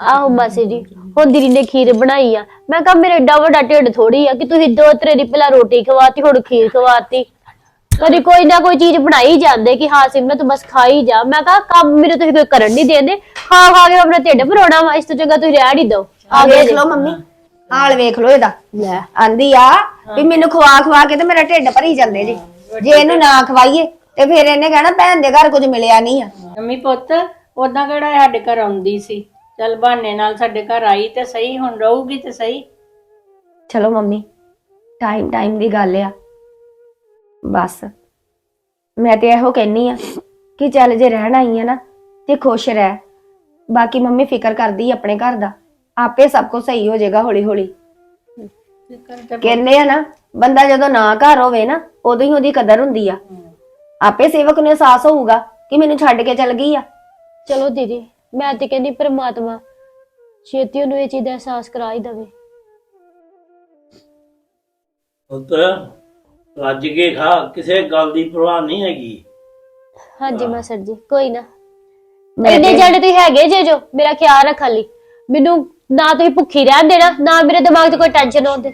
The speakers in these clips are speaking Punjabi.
ਆਹੋ ਮਾਸੀ ਜੀ। ਹੁਣ ਦੀਦੀ ਨੇ ਖੀਰ ਬਣਾਈ ਆ। ਮੈਂ ਕਿਹਾ ਮੇਰੇ ਏਡਾ ਵੱਡਾ ਢਿੱਡ ਥੋੜੀ ਆ ਕਿ ਤੁਸੀਂ ਦੋ ਤਰੇ ਪਹਿਲਾਂ ਰੋਟੀ ਖਵਾਤੀ ਹੁਣ ਖੀਰ ਖਵਾਤੀ। ਕਦੀ ਕੋਈ ਨਾ ਕੋਈ ਚੀਜ਼ ਬਣਾਈ ਜਾਂਦੇ ਕਿ ਹਾਂ ਸਿਮਰਨ ਤੂੰ ਬਸ ਖਾਈ ਜਾ। ਮੈਂ ਕਿਹਾ ਕੰਮ ਮੇਰੇ ਤੁਸੀਂ ਕੋਈ ਕਰਨ ਨਹੀਂ ਦੇਂਦੇ। ਖਾ ਖਾ ਕੇ ਆਪਣਾ ਢਿੱਡ ਭਰੋਣਾ ਵਾ ਇਸ ਤੋਂ ਚੰਗਾ ਤੁਸੀਂ ਰਹਿਣ ਹੀ ਦਿਓ। ਆ ਵੇਖ ਲਓ ਮੰਮੀ ਹਾਲ ਵੇਖ ਲਓ ਇਹਦਾ। ਲੈ। ਆਂਦੀ ਆ ਵੀ ਮੈਨੂੰ ਖਵਾ ਖਵਾ ਕੇ ਤੇ ਮੇਰਾ ਢਿੱਡ ਭਰੀ ਜਾਂਦੇ ਜੀ। ਜੇ ਇਹਨੂੰ ਨਾ ਖਵਾਈਏ ਤੇ ਫਿਰ ਇਹਨੇ ਕਹਿਣਾ ਭੈਣ ਦੇ ਘਰ ਕੁਝ ਮਿਲਿਆ ਨਹੀਂ ਆ। ਮੰਮੀ ਪੁੱਤ ਉਦਾਂ ਕਿਹੜਾ ਸਾਡੇ ਘਰ ਆਉਂਦੀ ਸੀ? ਚਲ ਬਹਾਨੇ ਨਾਲ ਸਾਡੇ ਘਰ ਆਈ ਤੇ ਸਹੀ ਹੁਣ ਰਹੂਗੀ ਤੇ ਸਹੀ। ਚਲੋ ਮੰਮੀ ਟਾਈਮ ਟਾਈਮ ਦੀ ਗੱਲ ਆ। ਬਸ ਮੈਂ ਤੇ ਇਹੋ ਕਹਿਨੀ ਆ ਕਿ ਚੱਲ ਜੇ ਰਹਿਣ ਆਈ ਆ ਨਾ ਤੇ ਖੁਸ਼ ਰਹਿ। ਬਾਕੀ ਮੰਮੀ ਫਿਕਰ ਕਰਦੀ ਆ ਆਪਣੇ ਘਰ ਦਾ। ਆਪੇ ਸਭ ਕੁਝ ਸਹੀ ਹੋ ਜਾਏਗਾ ਹੌਲੀ ਹੌਲੀ ਕਹਿੰਦੇ ਆ ਨਾ ਬੰਦਾ ਜਦੋਂ ਨਾ ਘਰ ਹੋਵੇ ਨਾ ਉਦੋਂ ਹੀ ਉਹਦੀ ਕਦਰ ਹੁੰਦੀ ਆ। ਆਪੇ ਸੇਵਕ ਨੂੰ ਅਹਿਸਾਸ ਹੋਊਗਾ ਕਿ ਮੈਨੂੰ ਛੱਡ ਕੇ ਚਲ ਗਈ ਆ। ਚਲੋ ਦੀਦੀ ਮੈਂ ਤੇ ਕਹਿੰਦੀ ਪ੍ਰਮਾਤਮਾ ਛੇਤੀ ਉਹਨੂੰ ਇਹ ਚੀਜ਼ ਦਾ ਅਹਿਸਾਸ ਕਰਾ ਹੀ ਦਵੇ। ਪੁੱਤ ਰੱਜ ਕੇ ਖਾ ਕਿਸੇ ਗੱਲ ਦੀ ਪਰਵਾਹ ਨਹੀਂ ਹੈਗੀ। ਹਾਂਜੀ ਮਾਸਟਰ ਜੀ ਕੋਈ ਨਾ। ਮੈਂ ਇੰਨੇ ਤੇ- ਜਾਣੇ ਤੁਸੀਂ ਹੈਗੇ ਜੇ ਜੋ ਮੇਰਾ ਖਿਆਲ ਰੱਖ ਲਈ ਮੈਨੂੰ ਨਾ ਤੁਸੀਂ ਭੁੱਖੀ ਰਹਿਣ ਦੇਣਾ ਨਾ ਮੇਰੇ ਦਿਮਾਗ 'ਚ ਕੋਈ ਟੈਨਸ਼ਨ ਹੋਣ ਦੇ।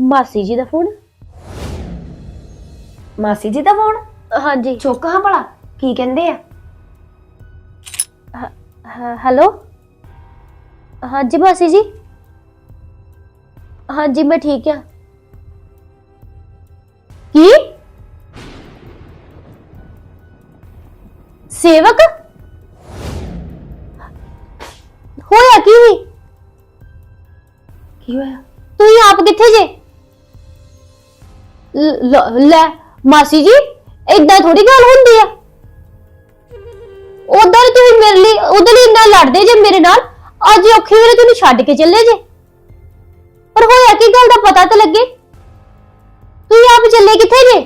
ਮਾਸੀ ਜੀ ਦਾ ਫੋਨ? ਮਾਸੀ ਜੀ ਦਾ ਫੋਨ? ਹਾਂਜੀ। ਚੁੱਕ ਹਾਂ ਭਲਾ। ਕੀ ਕਹਿੰਦੇ ਆ? ਹਾਂ, ਹੈਲੋ? ਹਾਂਜੀ ਮਾਸੀ ਜੀ? ਹਾਂਜੀ ਮੈਂ ਠੀਕ ਆ। ਕੀ? ਸੇਵਕ? ਹੋਇਆ ਕੀ? ਕੀ ਹੋਇਆ? ਤੁਸੀਂ ਆਪ ਕਿੱਥੇ ਜੇ? ਲ- ਲ- ਲੈ ਮਾਸੀ ਜੀ ਏਦਾਂ ਥੋੜੀ ਗੱਲ ਹੁੰਦੀ ਆ। ਉਧਰ ਤੁਸੀਂ ਮੇਰੇ ਲਈ ਉਧਰ ਹੀ ਇੰਨਾ ਲੜਦੇ ਜੇ ਮੇਰੇ ਨਾਲ ਅੱਜ ਔਖੇ ਵੇਲੇ ਤੁਸੀਂ ਛੱਡ ਕੇ ਚੱਲੇ ਜੇ। ਪਰ ਹੋਇਆ ਕੀ ਗੱਲ ਦਾ ਪਤਾ ਤਾਂ ਲੱਗੇ? ਤੁਸੀਂ ਆਪ ਚੱਲੇ ਕਿੱਥੇ ਜੇ?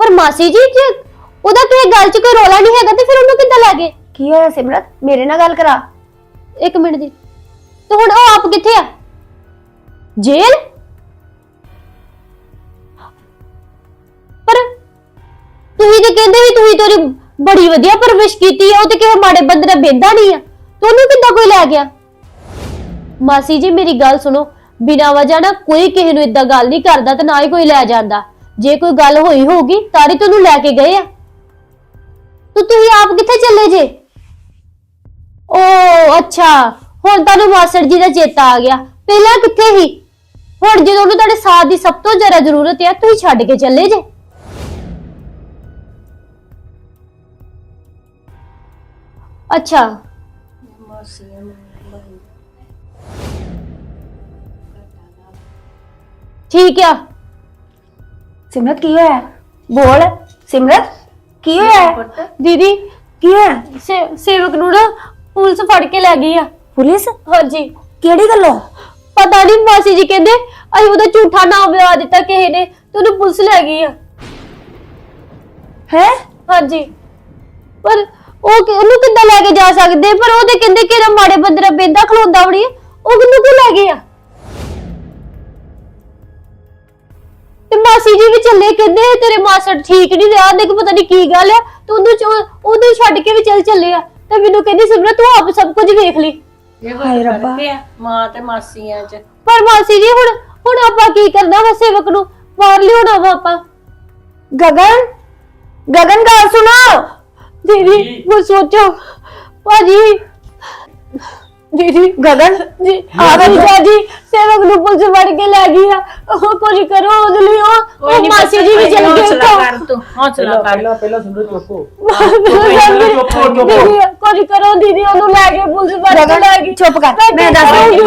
ਪਰ ਮਾਸੀ ਜੀ ਜੇ ਉਹਦਾ ਕਿਸੇ ਗੱਲ 'ਚ ਕੋਈ ਰੋਲਾ ਨਹੀਂ ਹੈਗਾ ਤੇ ਫਿਰ ਉਹਨੂੰ ਕਿੱਦਾਂ ਲੈ ਗਏ? ਕੀ ਹੋਇਆ ਸਿਮਰਤ? ਮੇਰੇ ਨਾਲ ਗੱਲ ਕਰਾ। ਇੱਕ ਮਿੰਟ ਦੀ ਤੇ ਹੁਣ ਉਹ ਆਪ ਕਿੱਥੇ ਆ? ਜੇਲ੍ਹ? ਤੁਸੀਂ ਤੇ ਕਹਿੰਦੇ ਵੀ ਤੁਸੀਂ ਤੇਰੀ ਬੜੀ ਵਧੀਆ ਪਰਵਿਸ਼ ਕੀਤੀ ਆ, ਉਹ ਤੇ ਕਿਸੇ ਮਾੜੇ ਬੰਦੇ ਨਾਲ ਬੇਂਦਾ ਨਹੀਂ ਆ। ਤੁਹਾਨੂੰ ਕਿੱਦਾਂ ਕੋਈ ਲੈ ਗਿਆ? ਮਾਸੀ ਜੀ, ਮੇਰੀ ਗੱਲ ਸੁਣੋ। ਬਿਨਾਂ ਵਜ੍ਹਾ ਨਾ ਕੋਈ ਕਿਸੇ ਨੂੰ ਇਦਾਂ ਗੱਲ ਨਹੀਂ ਕਰਦਾ ਤੇ ਨਾ ਹੀ ਕੋਈ ਲੈ ਜਾਂਦਾ। ਜੇ ਕੋਈ ਗੱਲ ਹੋਈ ਹੋਊਗੀ, ਤਾਂ ਤੁਹਾਨੂੰ ਲੈ ਕੇ ਗਏ ਆ। ਤੇ ਤੁਸੀਂ ਆਪ ਕਿੱਥੇ ਚੱਲੇ ਜੇ? ਓ, ਅੱਛਾ। ਹੁਣ ਤੁਹਾਨੂੰ ਮਾਸੜ ਜੀ ਦਾ ਚੇਤਾ ਆ ਗਿਆ। ਪਹਿਲਾਂ ਕਿੱਥੇ ਸੀ? ਹੁਣ ਜਦੋਂ ਉਹਨੂੰ ਤੁਹਾਡੇ ਸਾਥ ਦੀ ਸਭ ਤੋਂ ਜ਼ਿਆਦਾ ਜ਼ਰੂਰਤ ਹੈ ਤੁਸੀਂ ਛੱਡ ਕੇ ਚੱਲੇ ਜੇ। ਅੱਛਾ। ਠੀਕ ਆ। ਸਿਮਰਤ ਕੀ ਹੋਇਆ? ਬੋਲ। ਸਿਮਰਤ ਕੀ ਹੋਇਆ? ਦੀਦੀ ਕੀ ਹੋਇਆ? ਸੇ- ਸੇਵਕ ਨੂੰ ਨਾ ਪੁਲਿਸ ਫੜ ਕੇ ਲੈ ਗਈ ਆ। ਪੁਲਿਸ? ਹਾਂਜੀ। ਕਿਹੜੀ ਗੱਲੋਂ? ਪਤਾ ਨਹੀਂ ਮਾਸੀ ਜੀ ਕਹਿੰਦੇ ਅਸੀਂ ਉਹਦਾ ਝੂਠਾ ਨਾਮ ਲਗਾ ਦਿੱਤਾ ਕਿਸੇ ਨੇ ਤੇ ਉਹਨੂੰ ਪੁਲਿਸ ਲੈ ਗਈ ਆ। ਹੈ? ਹਾਂਜੀ। ਪਰ ਉਹ ਕਿ- ਉਹਨੂੰ ਕਿੱਦਾਂ ਲੈ ਕੇ ਜਾ ਸਕਦੇ? ਪਰ ਉਹ ਤੇ ਕਹਿੰਦੇ ਕਿ ਇਹਦਾ ਮਾੜੇ ਬੰਦੇ ਦਾ ਬੇਂਦਾ ਖਲੋਂਦਾ ਬਣੀ ਉਹ ਕਿੰਨੂੰ ਕਿਉਂ ਲੈ ਗਏ ਆ? ਤੇ ਮਾਸੀ ਜੀ ਵੀ ਚੱਲੇ ਕਹਿੰਦੇ ਤੇਰੇ ਮਾਸੜ ਠੀਕ ਨਹੀਂ ਰਿਹਾ। ਦੇਖ ਪਤਾ ਨਹੀਂ ਕੀ ਗੱਲ ਆ। ਤੇ ਉਹਨੂੰ ਚ- ਉਹਨੂੰ ਛੱਡ ਕੇ ਵੀ ਚੱਲ ਚੱਲੇ ਆ। ਤੇ ਮੈਨੂੰ ਕਹਿੰਦੀ ਸਿਮਰਤ ਤੂੰ ਆਪ ਸਭ ਕੁਝ ਵੇਖ ਲਈ। ਇਹ ਹਾਏ ਰੱਬਾ। ਮਾਂ ਤੇ ਮਾਸੀਆਂ ਚ। ਪਰ ਮਾਸੀ ਜੀ ਹੁਣ ਹੁਣ ਆਪਾਂ ਕੀ ਕਰਨਾ ਵਾ ਸੇਵਕ ਨੂੰ? ਮਾਰ ਲਿਓਣਾ ਵਾ ਆਪਾਂ। ਗਗਨ? ਗਗਨ ਗੱਲ ਸੁਣੋ। ਦੀਦੀ ਉਹ ਸੋਚੋ ਭਾਜੀ। ਦੀਦੀ ਗਗਨ ਜੀ ਆ ਗਈ ਜੀ ਸੇਵਕ ਨੂੰ ਪੁਲਿਸ ਫੜ ਕੇ ਲੈ ਗਈ ਆ। ਉਹ ਕੁਝ ਕਰੋ ਉਹਦੇ ਲਈ ਉਹ ਮਾਸੀ ਜੀ ਵੀ ਚਲ ਗਏ ਹੌਸਲਾ ਉੱਥੋਂ। ਕਰ ਤੂੰ ਹੌਸਲਾ ਕਰ। ਪਹਿਲਾਂ ਪਹਿਲਾਂ ਸੁਣੋ ਚੁੱਪੋ ਦੀਦੀ, ਚੁੱਪ ਹੋ, ਚੁੱਪ ਹੋ। ਦੀਦੀ, ਕੁਝ ਕਰੋ ਦੀਦੀ ਉਹਨੂੰ ਲੈ ਕੇ ਪੁਲਿਸ ਫੜ ਕੇ ਲੈ ਗਈ। ਚੁੱਪ ਕਰ, ਮੈਂ ਦੱਸ? ਦਿੰਦੀ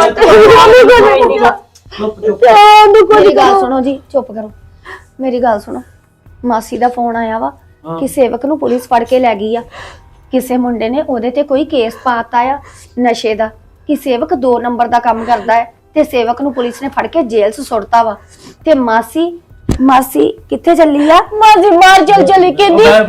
ਕੋਈ ਨੀ। ਕਰੋ। ਚੁੱਪ ਚੁੱਪ ਉਹਨੂੰ ਕੁਝ ਮੇਰੀ ਗੱਲ ਕਰੋ। ਸੁਣੋ ਜੀ ਚੁੱਪ ਕਰੋ। ਮੇਰੀ ਗੱਲ ਸੁਣੋ। ਮਾਸੀ ਦਾ ਫੋਨ ਆਇਆ ਵਾ। ਹਾਂ। ਕਿ ਸੇਵਕ ਨੂੰ ਪੁਲਿਸ ਫੜ ਕੇ ਲੈ ਗਈ ਆ। ਕਿਸੇ ਮੁੰਡੇ ਨੇ ਉਹਦੇ ਤੇ ਕੋਈ ਕੇਸ ਪਾਤਾ ਆ ਨਸ਼ੇ ਦਾ ਕਿ ਸੇਵਕ 2 ਨੰਬਰ ਦਾ ਕੰਮ ਕਰਦਾ ਹੈ ਤੇ ਸੇਵਕ ਨੂੰ ਪੁਲਿਸ ਨੇ ਫੜ ਕੇ ਜੇਲ੍ਹ 'ਚ ਸੁੱਟਤਾ ਵਾ। ਤੇ ਮਾਸੀ ਮਾਸੀ ਕਿੱਥੇ ਚੱਲੀ ਆ? ਮਾਸੀ ਮਾਰ ਚੱਲ ਚਲੀ ਕਹਿੰਦੀ ਬਹਿ-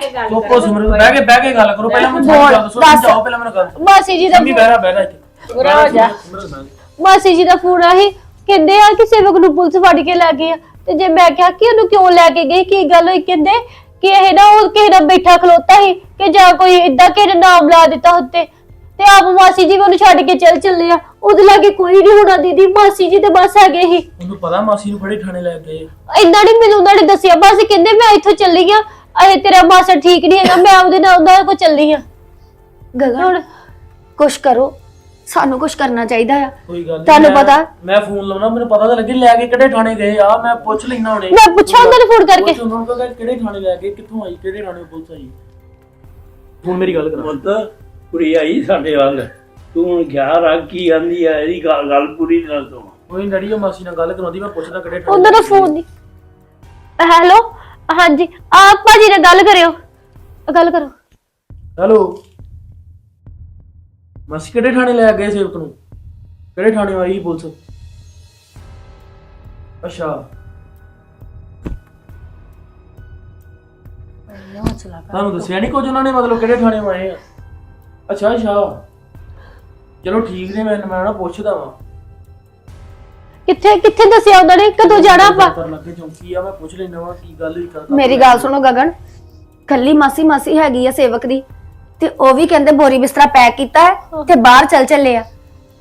ਕੇ ਗੱਲ ਚੁੱਪ ਕਰ। ਹੋ ਸਿਮਰਨ ਬਹਿ ਕੇ ਬਹਿ ਕੇ ਗੱਲ ਕਰੋ। ਪਹਿਲਾਂ ਮੈਨੂੰ ਬੋਲ, ਸਮਝਾਓ ਦੱਸੋ ਦੱਸ। ਸਮਝਾਓ ਪਹਿਲਾਂ ਮੈਨੂੰ ਗੱਲ ਮਾਸੀ ਜੀ ਦਾ ਮੰਮੀ ਬਹਿ ਬਹਿ ਇੱਥੇ। ਪੂਰਾ ਹੋ ਜਾ। ਸਿਮਰਨ, ਬਹਿ ਜਾ। ਮਾਸੀ ਜੀ ਦਾ ਫੋਨ ਆਹੀ ਕਹਿੰਦੇ ਆ ਕਿ ਸੇਵਕ ਨੂੰ ਪੁਲਿਸ ਫੜ ਕੇ ਲੈ ਗਈ ਆ। ਤੇ ਜੇ ਮੈਂ ਕਿਹਾ ਕਿ ਉਹਨੂੰ ਕਿਉਂ ਲੈ ਕੇ ਗਏ ਕੀ ਗੱਲ ਹੋਈ? ਕਹਿੰਦੇ ਕਿ ਇਹ ਨਾ ਉਹ ਕਿਸੇ ਨਾਲ ਬੈਠਾ ਖਲੋਤਾ ਸੀ ਕਿ ਜਾਂ ਕੋਈ ਇਦਾਂ ਕਿਸੇ ਨੇ ਨਾਮ ਲਾ ਦਿੱਤਾ ਉੱਤੇ। ਤੇ ਆਪ ਮਾਸੀ ਜੀ ਵੀ ਉਹਨੂੰ ਛੱਡ ਕੇ ਚੱਲ ਚੱਲੇ ਆ। ਉਹਦੇ ਲਾਗੇ ਕੋਈ ਨਹੀਂ ਹੋਣਾ ਦੀਦੀ ਮਾਸੀ ਜੀ ਤੇ ਬਸ ਹੈਗੇ ਹੀ ਉਹਨੂੰ ਪਤਾ ਮਾਸੀ ਨੂੰ ਫੜੇ ਥਾਣੇ ਲੈ ਗਏ ਇੰਨਾ ਨਹੀਂ ਮੈਨੂੰ ਉਹਨਾਂ ਨੇ ਦੱਸਿਆ ਬਸ ਕਹਿੰਦੇ ਮੈਂ ਇੱਥੋਂ ਚੱਲੀ ਆ। ਅਹੇ ਤੇਰਾ ਮਾਸਾ ਠੀਕ ਨਹੀਂ ਹੈਗਾ ਮੈਂ ਉਹਦੇ ਨਾਲ ਉਹਨਾਂ ਕੋਲ ਚੱਲੀ ਆ। ਗਗਨ ਹੁਣ ਕੁਛ ਕਰੋ। ਸਾਨੂੰ ਕੁਛ ਕਰਨਾ ਚਾਹੀਦਾ ਆ। ਕੋਈ ਗੱਲ ਨੀ, ਤੁਹਾਨੂੰ ਮੈਂ- ਪਤਾ? ਮੈਂ ਫੋਨ ਲਾਉਣਾ ਮੈਨੂੰ ਪਤਾ ਤਾਂ ਲੱਗੇ ਲੈ ਕੇ ਕਿਹੜੇ ਥਾਣੇ ਗਏ ਆ ਮੈਂ ਪੁੱਛ ਲੈਣਾ ਹੁਣੇ। ਮੈਂ ਪੁੱਛਾਂ ਉਹਨਾਂ ਨੂੰ ਫੋਨ ਕਰਕੇ। ਪੁੱਛ ਉਹਨਾਂ ਨੂੰ ਕਹਾਂ ਕਿਹੜੇ ਥਾਣੇ ਲੈ ਗਏ ਕਿੱਥੋਂ ਆਈ ਕਿਹੜੇ ਥਾਣੇ ਪੁਲਿਸ ਆਈ? ਹੁਣ ਮੇਰੀ ਗੱਲ ਕਰਾ। ਪੁੱਤ ਕੁੜੀ ਆਈ ਸਾਡੇ ਵੱਲ ਤੂੰ ਹੁਣ ਖਿਆਲ ਰੱਖ ਕੀ ਆਂਦੀ ਆ ਇਹਦੀ ਗੱਲ ਗੱਲ ਪੂਰੀ ਤਰ੍ਹਾਂ ਤੋਂ ਕੋਈ ਡੈਡੀ ਉਹ ਮਾਸੀ ਨਾਲ ਗੱਲ ਕਰਾਉਂਦੀ ਮੈਂ ਪੁੱਛਦਾ ਕਿਹੜੇ ਥਾਣੇ ਉਹਨਾਂ ਦਾ ਫੋਨ ਨਹੀਂ ਹੈਲੋ? ਹਾਂਜੀ ਆਪ ਭਾਜੀ ਨਾਲ ਗੱਲ ਕਰਿਓ। ਗੱਲ ਕਰੋ। ਹੈਲੋ? ਮਾਸੀ ਕਿਹੜੇ ਥਾਣੇ ਲੈ ਗਏ ਸੇਵਕ ਨੂੰ? ਕਿਹੜੇ ਥਾਣੇ ਆਈ ਪੁਲਿਸ? ਅੱਛਾ। ਤੁਹਾਨੂੰ ਦੱਸਿਆ ਨਹੀਂ ਕੁਝ ਉਹਨਾਂ ਨੇ ਮਤਲਬ ਕਿਹੜੇ ਥਾਣੇ ਆਏ ਆ? ਅੱਛਾ ਅੱਛਾ। ਚਲੋ ਠੀਕ ਨੇ ਮੈਂ ਮੈਂ ਨਾ ਪੁੱਛਦਾ ਵਾਂ। ਕਿੱਥੇ ਕਿੱਥੇ ਦੱਸਿਆ ਉਹਨਾਂ ਨੇ? ਕਦੋਂ ਜਾਣਾ ਆਪਾਂ? ਕਰ ਲੱਗੇ ਚੌਂਕੀ ਆ ਮੈਂ ਪੁੱਛ ਲੈਣਾ ਵਾ ਕੀ ਗੱਲ ਹੋਈ ਕਰਦਾ ਮੇਰੀ ਗੱਲ ਸੁਣੋ ਗਗਨ। ਕੱਲੀ ਮਾਸੀ ਮਾਸੀ ਹੈਗੀ ਆ ਸੇਵਕ ਦੀ। ਤੇ ਉਹ ਵੀ ਕਹਿੰਦੇ ਬੋਰੀ ਬਿਸਤਰਾ ਪੈਕ ਕੀਤਾ ਹੈ ਤੇ ਬਾਹਰ ਚੱਲ ਚੱਲੇ ਆ।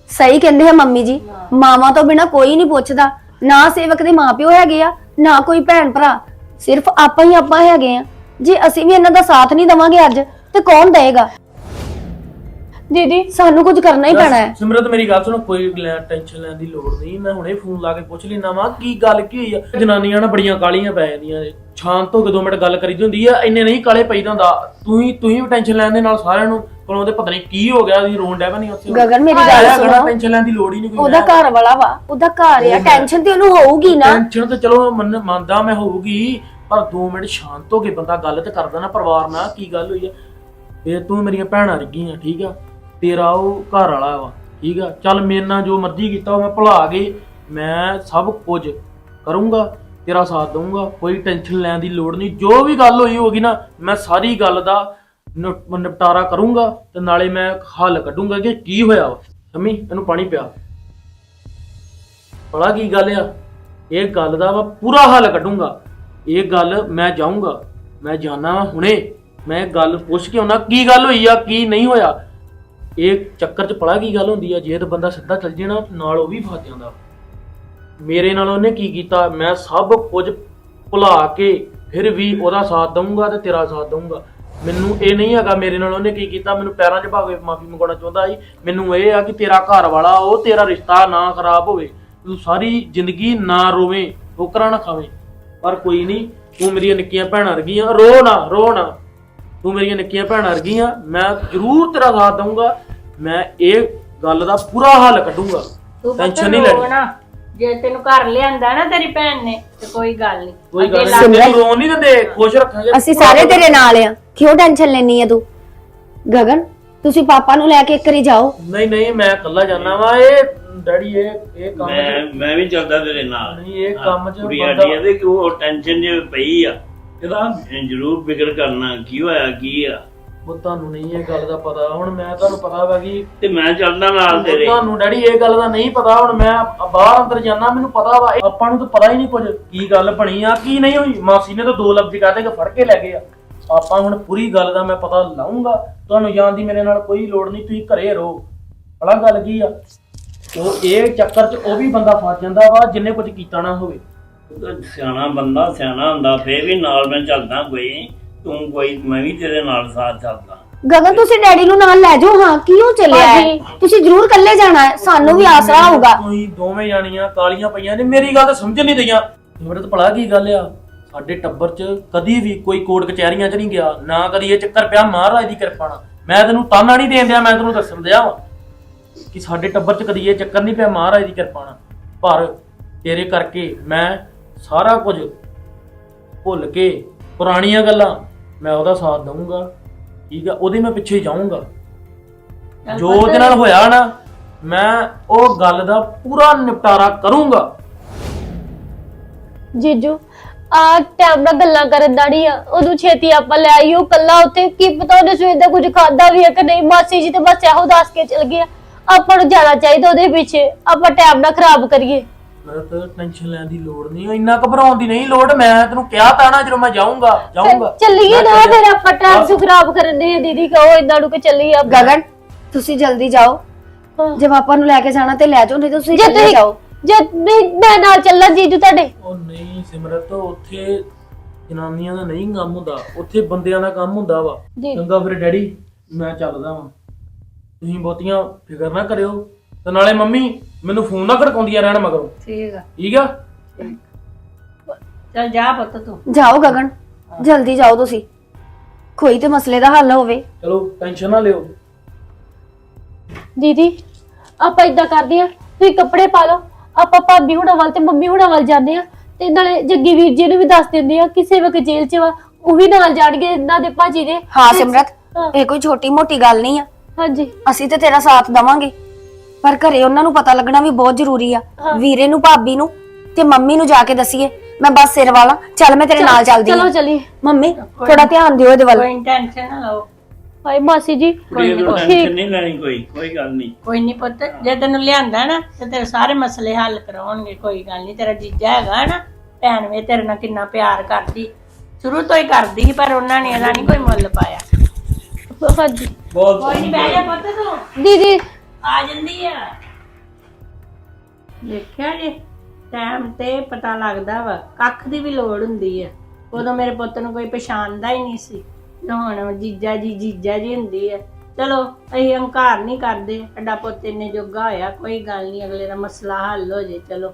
ਸਹੀ ਕਹਿੰਦੇ ਆ ਮੰਮੀ ਜੀ। ਮਾਵਾਂ ਤੋਂ ਬਿਨਾ ਕੋਈ ਨਹੀਂ ਪੁੱਛਦਾ। ਨਾ ਸੇਵਕ ਦੇ ਮਾਪਿਓ ਹੈਗੇ ਆ ਨਾ ਕੋਈ ਭੈਣ ਭਰਾ ਸਿਰਫ ਆਪਾਂ ਹੀ ਆਪਾਂ ਹੈਗੇ ਆ। ਜੇ ਅਸੀਂ ਵੀ ਇਹਨਾਂ ਦਾ ਸਾਥ ਨਹੀਂ ਦਵਾਂਗੇ ਅੱਜ ਤੇ ਕੌਣ ਦੇਗਾ ਦੀਦੀ। ਸਾਨੂੰ ਕੁਝ ਕਰਨਾ ਹੀ ਪੈਣਾ ਹੈ। ਸਿਮਰਤ ਮੇਰੀ ਗੱਲ ਸੁਣੋ ਕੋਈ ਟੈਨਸ਼ਨ ਲੈਣ ਦੀ ਲੋੜ ਨਹੀਂ। ਮੈਂ ਹੁਣੇ ਫੋਨ ਲਾ ਕੇ ਪੁੱਛ ਲੈਣਾ ਵਾ ਕੀ ਗੱਲ ਕੀ ਹੋਈ ਆ? ਜਨਾਨੀਆਂ ਨਾ ਬੜੀਆਂ ਕਾਲੀਆਂ ਪੈ ਜਾਂਦੀਆਂ ਹੋ ਕੇ ਦੋ ਮਿੰਟ ਗੱਲ ਕਰੀ ਦੀ ਹੁੰਦੀ ਆ ਇੰਨੇ ਨਹੀਂ ਕਾਲੇ ਪਈਦਾ ਹੁੰਦਾ। ਤੂੰ ਹੀ ਤੂੰ ਹੀ ਟੈਨਸ਼ਨ ਲੈਣ ਦੇ ਨਾਲ ਸਾਰਿਆਂ ਨੂੰ ਕੋਲੋਂ ਉਹਦੇ ਪਤਾ ਨਹੀਂ ਕੀ ਹੋ ਗਿਆ ਸੀ ਰੋਣ ਡੈ ਨਹੀਂ ਉੱਥੇ। ਗਗਨ ਮੇਰੀ ਗੱਲ ਸੁਣੋ। ਟੈਨਸ਼ਨ ਲੈਣ ਦੀ ਲੋੜ ਹੀ ਨਹੀਂ ਕੋਈ ਉਹਦਾ ਘਰ ਵਾਲਾ ਵਾ ਉਹਦਾ ਘਰ ਆ ਟੈਨਸ਼ਨ ਤੇ ਉਹਨੂੰ ਹੋਊਗੀ ਨਾ। ਟੈਨਸ਼ਨ ਤੇ ਚਲੋ ਮੰਨ- ਮੰਨਦਾ ਮੈਂ ਹੋਊਗੀ ਪਰ 2 ਮਿੰਟ ਸ਼ਾਂਤ ਹੋ ਕੇ ਬੰਦਾ ਗੱਲ ਤੇ ਕਰਦਾ ਨਾ ਪਰਿਵਾਰ ਨਾਲ ਕੀ ਗੱਲ ਹੋਈ ਆ। ਇਹ ਤੂੰ ਮੇਰੀਆਂ ਭੈਣਾਂ ਵਰਗੀਆਂ ਠੀਕ ਆ? ਤੇਰਾ ਉਹ ਘਰ ਵਾਲਾ ਵਾ ਠੀਕ ਆ? ਚੱਲ ਮੇਰੇ ਨਾਲ ਜੋ ਮਰਜ਼ੀ ਕੀਤਾ ਉਹ ਮੈਂ ਭੁਲਾ ਕੇ ਮੈਂ ਸਭ ਕੁਝ ਕਰੂੰਗਾ। ਤੇਰਾ ਸਾਥ ਦਊਂਗਾ, ਕੋਈ ਟੈਨਸ਼ਨ ਲੈਣ ਦੀ ਲੋੜ ਨਹੀਂ। ਜੋ ਵੀ ਗੱਲ ਹੋਈ ਹੋਗੀ ਨਾ, ਮੈਂ ਸਾਰੀ ਗੱਲ ਦਾ ਨਿਪ- ਨਿਪਟਾਰਾ ਕਰੂੰਗਾ ਤੇ ਨਾਲੇ ਮੈਂ ਹੱਲ ਕੱਢੂੰਗਾ ਕਿ ਕੀ ਹੋਇਆ ਵਾ। ਸ਼ਮੀ ਇਹਨੂੰ ਪਾਣੀ ਪਿਆ। ਬੜਾ ਕੀ ਗੱਲ ਆ? ਇਹ ਗੱਲ ਦਾ ਮੈਂ ਪੂਰਾ ਹੱਲ ਕੱਢੂੰਗਾ। ਇਹ ਗੱਲ ਮੈਂ ਜਾਊਂਗਾ। ਮੈਂ ਜਾਣਾ ਵਾ ਹੁਣੇ। ਮੈਂ ਗੱਲ ਪੁੱਛ ਕੇ ਆਉਣਾ, ਕੀ ਗੱਲ ਹੋਈ ਆ, ਕੀ ਨਹੀਂ ਹੋਇਆ। ਇਹ ਚੱਕਰ ਚ ਪੜਾ ਕੀ ਗੱਲ ਹੁੰਦੀ ਆ? ਜੇ ਤਾਂ ਬੰਦਾ ਸਿੱਧਾ ਚੱਲ ਜੇ ਨਾ, ਨਾਲ ਉਹ ਵੀ ਫਸ ਜਾਂਦਾ। ਮੇਰੇ ਨਾਲ ਉਹਨੇ ਕੀ ਕੀਤਾ? ਮੈਂ ਸਭ ਕੁਝ ਭੁਲਾ ਕੇ ਫਿਰ ਵੀ ਉਹਦਾ ਸਾਥ ਦਊਂਗਾ ਤੇ ਤੇਰਾ ਸਾਥ ਦਊਂਗਾ। ਮੈਨੂੰ ਇਹ ਨਹੀਂ ਹੈਗਾ ਮੇਰੇ ਨਾਲ ਉਹਨੇ ਕੀ ਕੀਤਾ? ਮੈਨੂੰ ਪੈਰਾਂ 'ਚ ਭਾਵੇਂ ਮਾਫੀ ਮੰਗਾਉਣਾ ਚਾਹੁੰਦਾ ਸੀ। ਮੈਨੂੰ ਇਹ ਆ ਕਿ ਤੇਰਾ ਘਰ ਵਾਲਾ ਉਹ ਤੇਰਾ ਰਿਸ਼ਤਾ ਨਾ ਖਰਾਬ ਹੋਵੇ। ਤੂੰ ਸਾਰੀ ਜ਼ਿੰਦਗੀ ਨਾ ਰੋਵੇਂ ਠੋਕਰਾਂ ਨਾ ਖਾਵੇਂ। ਪਰ ਕੋਈ ਨਹੀਂ ਤੂੰ ਮੇਰੀਆਂ ਨਿੱਕੀਆਂ ਭੈਣਾਂ ਵਰਗੀਆਂ। ਰੋ ਨਾ ਰੋ ਨਾ। ਤੂੰ ਮੇਰੀਆਂ ਨਿੱਕੀਆਂ ਭੈਣਾਂ ਵਰਗੀਆਂ। ਮੈਂ ਜ਼ਰੂਰ ਤੇਰਾ ਸਾਥ ਦਊਂਗਾ। ਮੈਂ ਇਹ ਗੱਲ ਦਾ ਪੂਰਾ ਹੱਲ ਕੱਢੂੰਗਾ। ਟੈਨਸ਼ਨ ਨਹੀਂ ਲੈਣੀ। ਜੇ ਤੈਨੂੰ ਘਰ ਲਿਆਂਦਾ ਨਾ ਤੇਰੀ ਭੈਣ ਨੇ ਤੇ ਕੋਈ ਗੱਲ ਨਹੀਂ ਕੋਈ ਗੱਲ ਅੱਗੇ ਨਹੀਂ ਤੈਨੂੰ ਰੋਣ ਨਹੀਂ ਦਿੰਦੇ ਖੁਸ਼ ਰੱਖਾਂਗੇ। ਅਸੀਂ ਸਾਰੇ ਤੇਰੇ ਨਾਲ ਆ। ਕਿਉਂ ਟੈਨਸ਼ਨ ਲੈਣੀ ਆ ਤੂੰ? ਗਗਨ ਤੁਸੀਂ ਪਾਪਾ ਨੂੰ ਲੈ ਕੇ ਇੱਕ ਵਾਰੀ ਜਾਓ। ਨਹੀਂ ਨਹੀਂ ਮੈਂ ਇਕੱਲਾ ਜਾਣਾ ਵਾ। ਇਹ ਡੈਡੀ ਇਹ ਇਹ ਕੰਮ ਮੈਂ ਮੈਂ ਵੀ ਚੱਲਦਾ ਤੇਰੇ ਨਾਲ। ਨਹੀਂ ਇਹ ਕੰਮ ਚ ਕੁੜੀ ਬੰਦਾ- ਆਡੀ ਇਹਦੇ ਕਿ ਉਹ ਟੈਨਸ਼ਨ ਜੇ ਪਈ ਆ। ਇਹਦਾ ਜ਼ਰੂਰ ਫਿਕਰ ਕਰਨਾ ਕੀ ਹੋਇਆ ਕੀ ਆ? ਉਹ ਤੁਹਾਨੂੰ ਨਹੀਂ ਇਹ ਗੱਲ ਦਾ ਪਤਾ। ਹੁਣ ਮੈਂ ਤੁਹਾਨੂੰ ਪਤਾ ਵਾ ਕਿ ਤੇ ਮੈਂ ਚੱਲਦਾ ਨਾਲ ਤੇਰੇ। ਤੁਹਾਨੂੰ ਡੈਡੀ ਇਹ ਗੱਲ ਦਾ ਨਹੀਂ ਪਤਾ। ਹੁਣ ਮੈਂ ਬਾਹਰ ਅੰਦਰ ਜਾਣਾ ਮੈਨੂੰ ਪਤਾ ਵਾ। ਆਪਾਂ ਨੂੰ ਤਾਂ ਪਤਾ ਹੀ ਨਹੀਂ ਕੁਝ ਕੀ ਗੱਲ ਬਣੀ ਆ ਕੀ ਨਹੀਂ ਹੋਈ। ਮਾਸੀ ਨੇ ਤਾਂ ਦੋ ਲਫ਼ਜ਼ ਕਹਤੇ ਕਿ ਫੜ ਕੇ ਲੈ ਗਏ ਆ। ਆਪਾਂ ਹੁਣ ਪੂਰੀ ਗੱਲ ਦਾ ਮੈਂ ਪਤਾ ਲਾਉਂਗਾ ਤੁਹਾਨੂੰ ਜਾਣ ਦੀ ਮੇਰੇ ਨਾਲ ਕੋਈ ਲੋੜ ਨਹੀਂ ਤੁਸੀਂ ਘਰੇ ਰਹੋ। ਬੜਾ ਗੱਲ ਕੀ ਆ? ਉਹ ਇਹ ਚੱਕਰ 'ਚ ਉਹ ਵੀ ਬੰਦਾ ਫਸ ਜਾਂਦਾ ਵਾ ਜਿੰਨੇ ਕੁਝ ਕੀਤਾ ਨਾ ਹੋਵੇ। ਤਾਂ ਸਿਆਣਾ ਬੰਦਾ ਸਿਆਣਾ ਹੁੰਦਾ ਫੇਰ ਵੀ ਨਾਲ ਮੈਂ ਚੱਲਦਾ ਕੋਈ। ਤੂੰ ਕੋਈ ਮੈਂ ਵੀ ਤੇਰੇ ਨਾਲ ਸਾਥ ਚੱਲਦਾ। ਗਗਨ ਤੁਸੀਂ ਡੈਡੀ ਨੂੰ ਨਾਲ ਲੈ ਜਾਓ ਹਾਂ? ਕਿਉਂ ਚੱਲਿਆ ਹੈ? ਤੁਸੀਂ ਜ਼ਰੂਰ ਇਕੱਲੇ ਜਾਣਾ ਹੈ। ਸਾਨੂੰ ਵੀ ਆਸਰਾ ਹੋਊਗਾ। ਤੁਸੀਂ ਦੋਵੇਂ ਜਾਣੀਆਂ ਕਾਲੀਆਂ ਪਈਆਂ ਨੇ ਮੇਰੀ ਗੱਲ ਤਾਂ ਸਮਝ ਨਹੀਂ ਦਈਆਂ। ਮੇਰੇ ਤਾਂ ਭਲਾ ਕੀ ਗੱਲ ਆ? ਸਾਡੇ ਟੱਬਰ 'ਚ ਕਦੀ ਵੀ ਕੋਈ ਕੋਰਟ ਕਚਹਿਰੀਆਂ 'ਚ ਨਹੀਂ ਗਿਆ ਨਾ ਕਦੀ ਇਹ ਚੱਕਰ ਪਿਆ ਮਹਾਰਾਜ ਦੀ ਕਿਰਪਾ ਨਾਲ। ਮੈਂ ਤੈਨੂੰ ਤਾਨਾ ਨਹੀਂ ਦੇਣ ਦਿਆ ਮੈਂ ਤੈਨੂੰ ਦੱਸਣ ਦਿਆ ਵਾ ਕਿ ਸਾਡੇ ਟੱਬਰ 'ਚ ਕਦੀ ਇਹ ਚੱਕਰ ਨਹੀਂ ਪਿਆ ਮਹਾਰਾਜ ਦੀ ਕਿਰਪਾ ਨਾਲ। ਪਰ ਤੇਰੇ ਕਰਕੇ ਮੈਂ ਸਾਰਾ ਕੁਝ ਭੁੱਲ ਕੇ ਪੁਰਾਣੀਆਂ ਗੱਲਾਂ ਮੈਂ ਉਹਦਾ ਸਾਥ ਦਊਂਗਾ ਠੀਕ ਆ? ਉਹਦੇ ਮੈਂ ਪਿੱਛੇ ਜਾਊਂਗਾ। ਜੋ ਉਹਦੇ ਨਾਲ ਹੋਇਆ ਨਾ ਮੈਂ ਉਹ ਗੱਲ ਦਾ ਪੂਰਾ ਨਿਪਟਾਰਾ ਕਰੂੰਗਾ। ਜੀਜੂ ਆ ਟਾਈਮ ਨਾਲ ਗੱਲਾਂ ਕਰਨ ਦਾ ਨਹੀਂ ਆ। ਉਹਨੂੰ ਛੇਤੀ ਆਪਾਂ ਲੈ ਆਈਓ ਕੱਲਾ ਉੱਥੇ। ਕੀ ਪਤਾ ਉਹਨੇ ਸਵੇਰ ਦਾ ਕੁਝ ਖਾਦਾ ਵੀ ਹੈ ਕਿ ਨਹੀਂ। ਮਾਸੀ ਜੀ ਤੇ ਬਸ ਇਹੋ ਦੱਸ ਕੇ ਚਲ ਗਿਆ ਆਪਾਂ ਨੂੰ ਜਾਣਾ ਚਾਹੀਦਾ ਉਹਦੇ ਪਿੱਛੇ। ਆਪਾਂ ਟਾਈਮ ਨਾ ਖਰਾਬ ਕਰੀਏ। ਤਾਂ ਟੈਨਸ਼ਨ ਲੈਣ ਦੀ ਲੋੜ ਨਹੀਂ। ਇੰਨਾ ਘਬਰਾਉਣ ਦੀ ਨਹੀਂ ਲੋੜ ਮੈਂ ਤੈਨੂੰ ਕਿਹਾ ਤਾਂ ਨਾ ਜਦੋਂ ਮੈਂ ਜਾਊਂਗਾ ਜਾਊਂਗਾ। ਚੱਲੀਏ ਨਾ। ਫਿਰ ਆਪਾਂ ਟਾਈਮ ਸੁ ਖਰਾਬ ਕਰਨ ਦੇ ਦੀਦੀ ਕਹੋ ਇਦਾਂ ਨੂੰ ਕਿ ਚੱਲੀਏ ਆਪਾਂ। ਗਗਨ ਤੁਸੀਂ ਜਲਦੀ ਜਾਓ। ਜੇ ਪਾਪਾ ਨੂੰ ਲੈ ਕੇ ਜਾਣਾ ਤੇ ਲੈ ਜਾਓ ਨਹੀਂ ਤਾਂ ਤੁਸੀਂ ਜੇ ਚੱਲੇ ਤੁਸੀਂ ਜਾਓ। ਜੇ ਨਹੀਂ ਮੈਂ ਨਾਲ ਚੱਲਾਂ ਜੀਜੂ ਤੁਹਾਡੇ। ਉਹ ਨਹੀਂ ਸਿਮਰਤ ਉੱਥੇ ਜਨਾਨੀਆਂ ਦਾ ਨਹੀਂ ਕੰਮ ਹੁੰਦਾ ਉੱਥੇ ਬੰਦਿਆਂ ਦਾ ਕੰਮ ਹੁੰਦਾ ਵਾ। ਚੰਗਾ ਫਿਰ ਡੈਡੀ ਮੈਂ ਚੱਲਦਾ ਵਾਂ। ਤੁਸੀਂ ਬਹੁਤੀਆਂ ਫਿਕਰ ਨਾ ਕਰਿਓ। ਤੇ ਨਾਲੇ ਮੰਮੀ ਮੈਨੂੰ ਫੋਨ ਨਾ ਖੜਕਾਉਂਦੀਆਂ ਰਹਿਣ ਮਗਰੋਂ। ਠੀਕ ਆ। ਠੀਕ ਆ? ਚੱਲ ਜਾ ਪੁੱਤ ਤੂੰ। ਜਾਓ ਗਗਨ ਜਲਦੀ ਜਾਓ ਤੁਸੀਂ। ਕੋਈ ਤੇ ਮਸਲੇ ਦਾ ਹੱਲ ਹੋਵੇ। ਚਲੋ ਟੈਨਸ਼ਨ ਨਾ ਲਿਓ। ਦੀਦੀ ਆਪਾਂ ਇਦਾਂ ਕਰਦੇ ਆ ਤੁਸੀਂ ਕੱਪੜੇ ਪਾ ਲਓ। ਆਪਾਂ ਭਾਬੀ ਹੁਣਾਂ ਵੱਲ ਤੇ ਮੰਮੀ ਹੁਣਾਂ ਵੱਲ ਜਾਂਦੇ ਆ ਤੇ ਨਾਲੇ ਜੱਗੀ ਵੀਰ ਜੀ ਨੂੰ ਵੀ ਦੱਸ ਦਿੰਦੇ ਆ ਕਿਸੇ ਵਕਤ ਜੇਲ੍ਹ 'ਚ ਵਾ ਉਹ ਵੀ ਨਾਲ ਜਾਣਗੇ ਇਹਨਾਂ ਦੇ ਭਾਜੀ ਦੇ। ਹਾਂ ਸਿਮਰਤ। ਇਹ ਕੋਈ ਛੋਟੀ ਮੋਟੀ ਗੱਲ ਨਹੀਂ ਆ। ਹਾਂਜੀ। ਅਸੀਂ ਤੇ ਤੇਰਾ ਸਾਥ ਦਵਾਂਗੇ। ਪਰ ਘਰੇ ਉਹਨਾਂ ਨੂੰ ਪਤਾ ਲੱਗਣਾ ਵੀ ਬਹੁਤ ਜ਼ਰੂਰੀ ਆ। ਵੀਰੇ ਨੂੰ ਭਾਬੀ ਨੂੰ ਤੇ ਮੰਮੀ ਨੂੰ ਜਾ ਕੇ ਦਸੀਏ। ਮੈਂ ਬਸ ਸਿਰ ਵਾਲਾ। ਚੱਲ ਮੈਂ ਤੇਰੇ ਨਾਲ ਚੱਲਦੀ ਚਲੋ ਹਾਂ। ਚਲੀਏ। ਮੰਮੀ ਥੋੜਾ ਧਿਆਨ ਦਿਓ ਇਹਦੇ ਵੱਲ। ਕੋਈ ਟੈਨਸ਼ਨ ਨਾ ਲਓ। ਹਾਏ ਮਾਸੀ ਜੀ। ਟੈਨਸ਼ਨ ਨਹੀਂ ਲੈਣੀ ਕੋਈ ਕੋਈ ਗੱਲ ਨਹੀਂ ਕੋਈ ਨਹੀਂ ਪੁੱਤ ਜੇ ਤੈਨੂੰ ਲਿਆਂਦਾ ਨਾ ਤੇ ਤੇਰੇ ਸਾਰੇ ਮਸਲੇ ਹੱਲ ਕਰਾਉਣਗੇ ਕੋਈ ਗੱਲ ਨਹੀਂ ਤੇਰਾ ਜੀਜਾ ਹੈਗਾ ਨਾ ਭੈਣ ਵੇ ਤੇਰੇ ਨਾਲ ਕਿੰਨਾ ਪਿਆਰ ਕਰਦੀ। ਸ਼ੁਰੂ ਤੋਂ ਹੀ ਕਰਦੀ ਸੀ ਪਰ ਉਹਨਾਂ ਨੇ ਇਹਦਾ ਨਹੀਂ ਕੋਈ ਮੁੱਲ ਪਾਇਆ। ਹਾਂਜੀ। ਬਹੁਤ ਕੋਈ ਨਹੀਂ ਬਹਿ ਜਾ ਪੁੱਤ ਤੂੰ। ਦੀਦੀ ਆ ਜਾਂਦੀ ਆ। ਦੇਖਿਆ ਜੇ ਟਾਈਮ ਤੇ ਪਤਾ ਲੱਗਦਾ ਵਾ ਕੱਖ ਦੀ ਵੀ ਲੋੜ ਹੁੰਦੀ ਆ। ਉਦੋਂ ਮੇਰੇ ਪੁੱਤ ਨੂੰ ਕੋਈ ਪਛਾਣਦਾ ਹੀ ਨਹੀਂ ਸੀ ਤੇ ਹੁਣ ਜੀਜਾ ਜੀ ਜੀਜਾ ਜੀ ਹੁੰਦੀ ਆ। ਚਲੋ ਅਸੀਂ ਹੰਕਾਰ ਨਹੀਂ ਕਰਦੇ ਅੱਡਾ ਪੁੱਤ ਇੰਨੇ ਜੋਗਾ ਹੋਇਆ ਕੋਈ ਗੱਲ ਨਹੀਂ ਅਗਲੇ ਦਾ ਮਸਲਾ ਹੱਲ ਹੋ ਜੇ ਚਲੋ।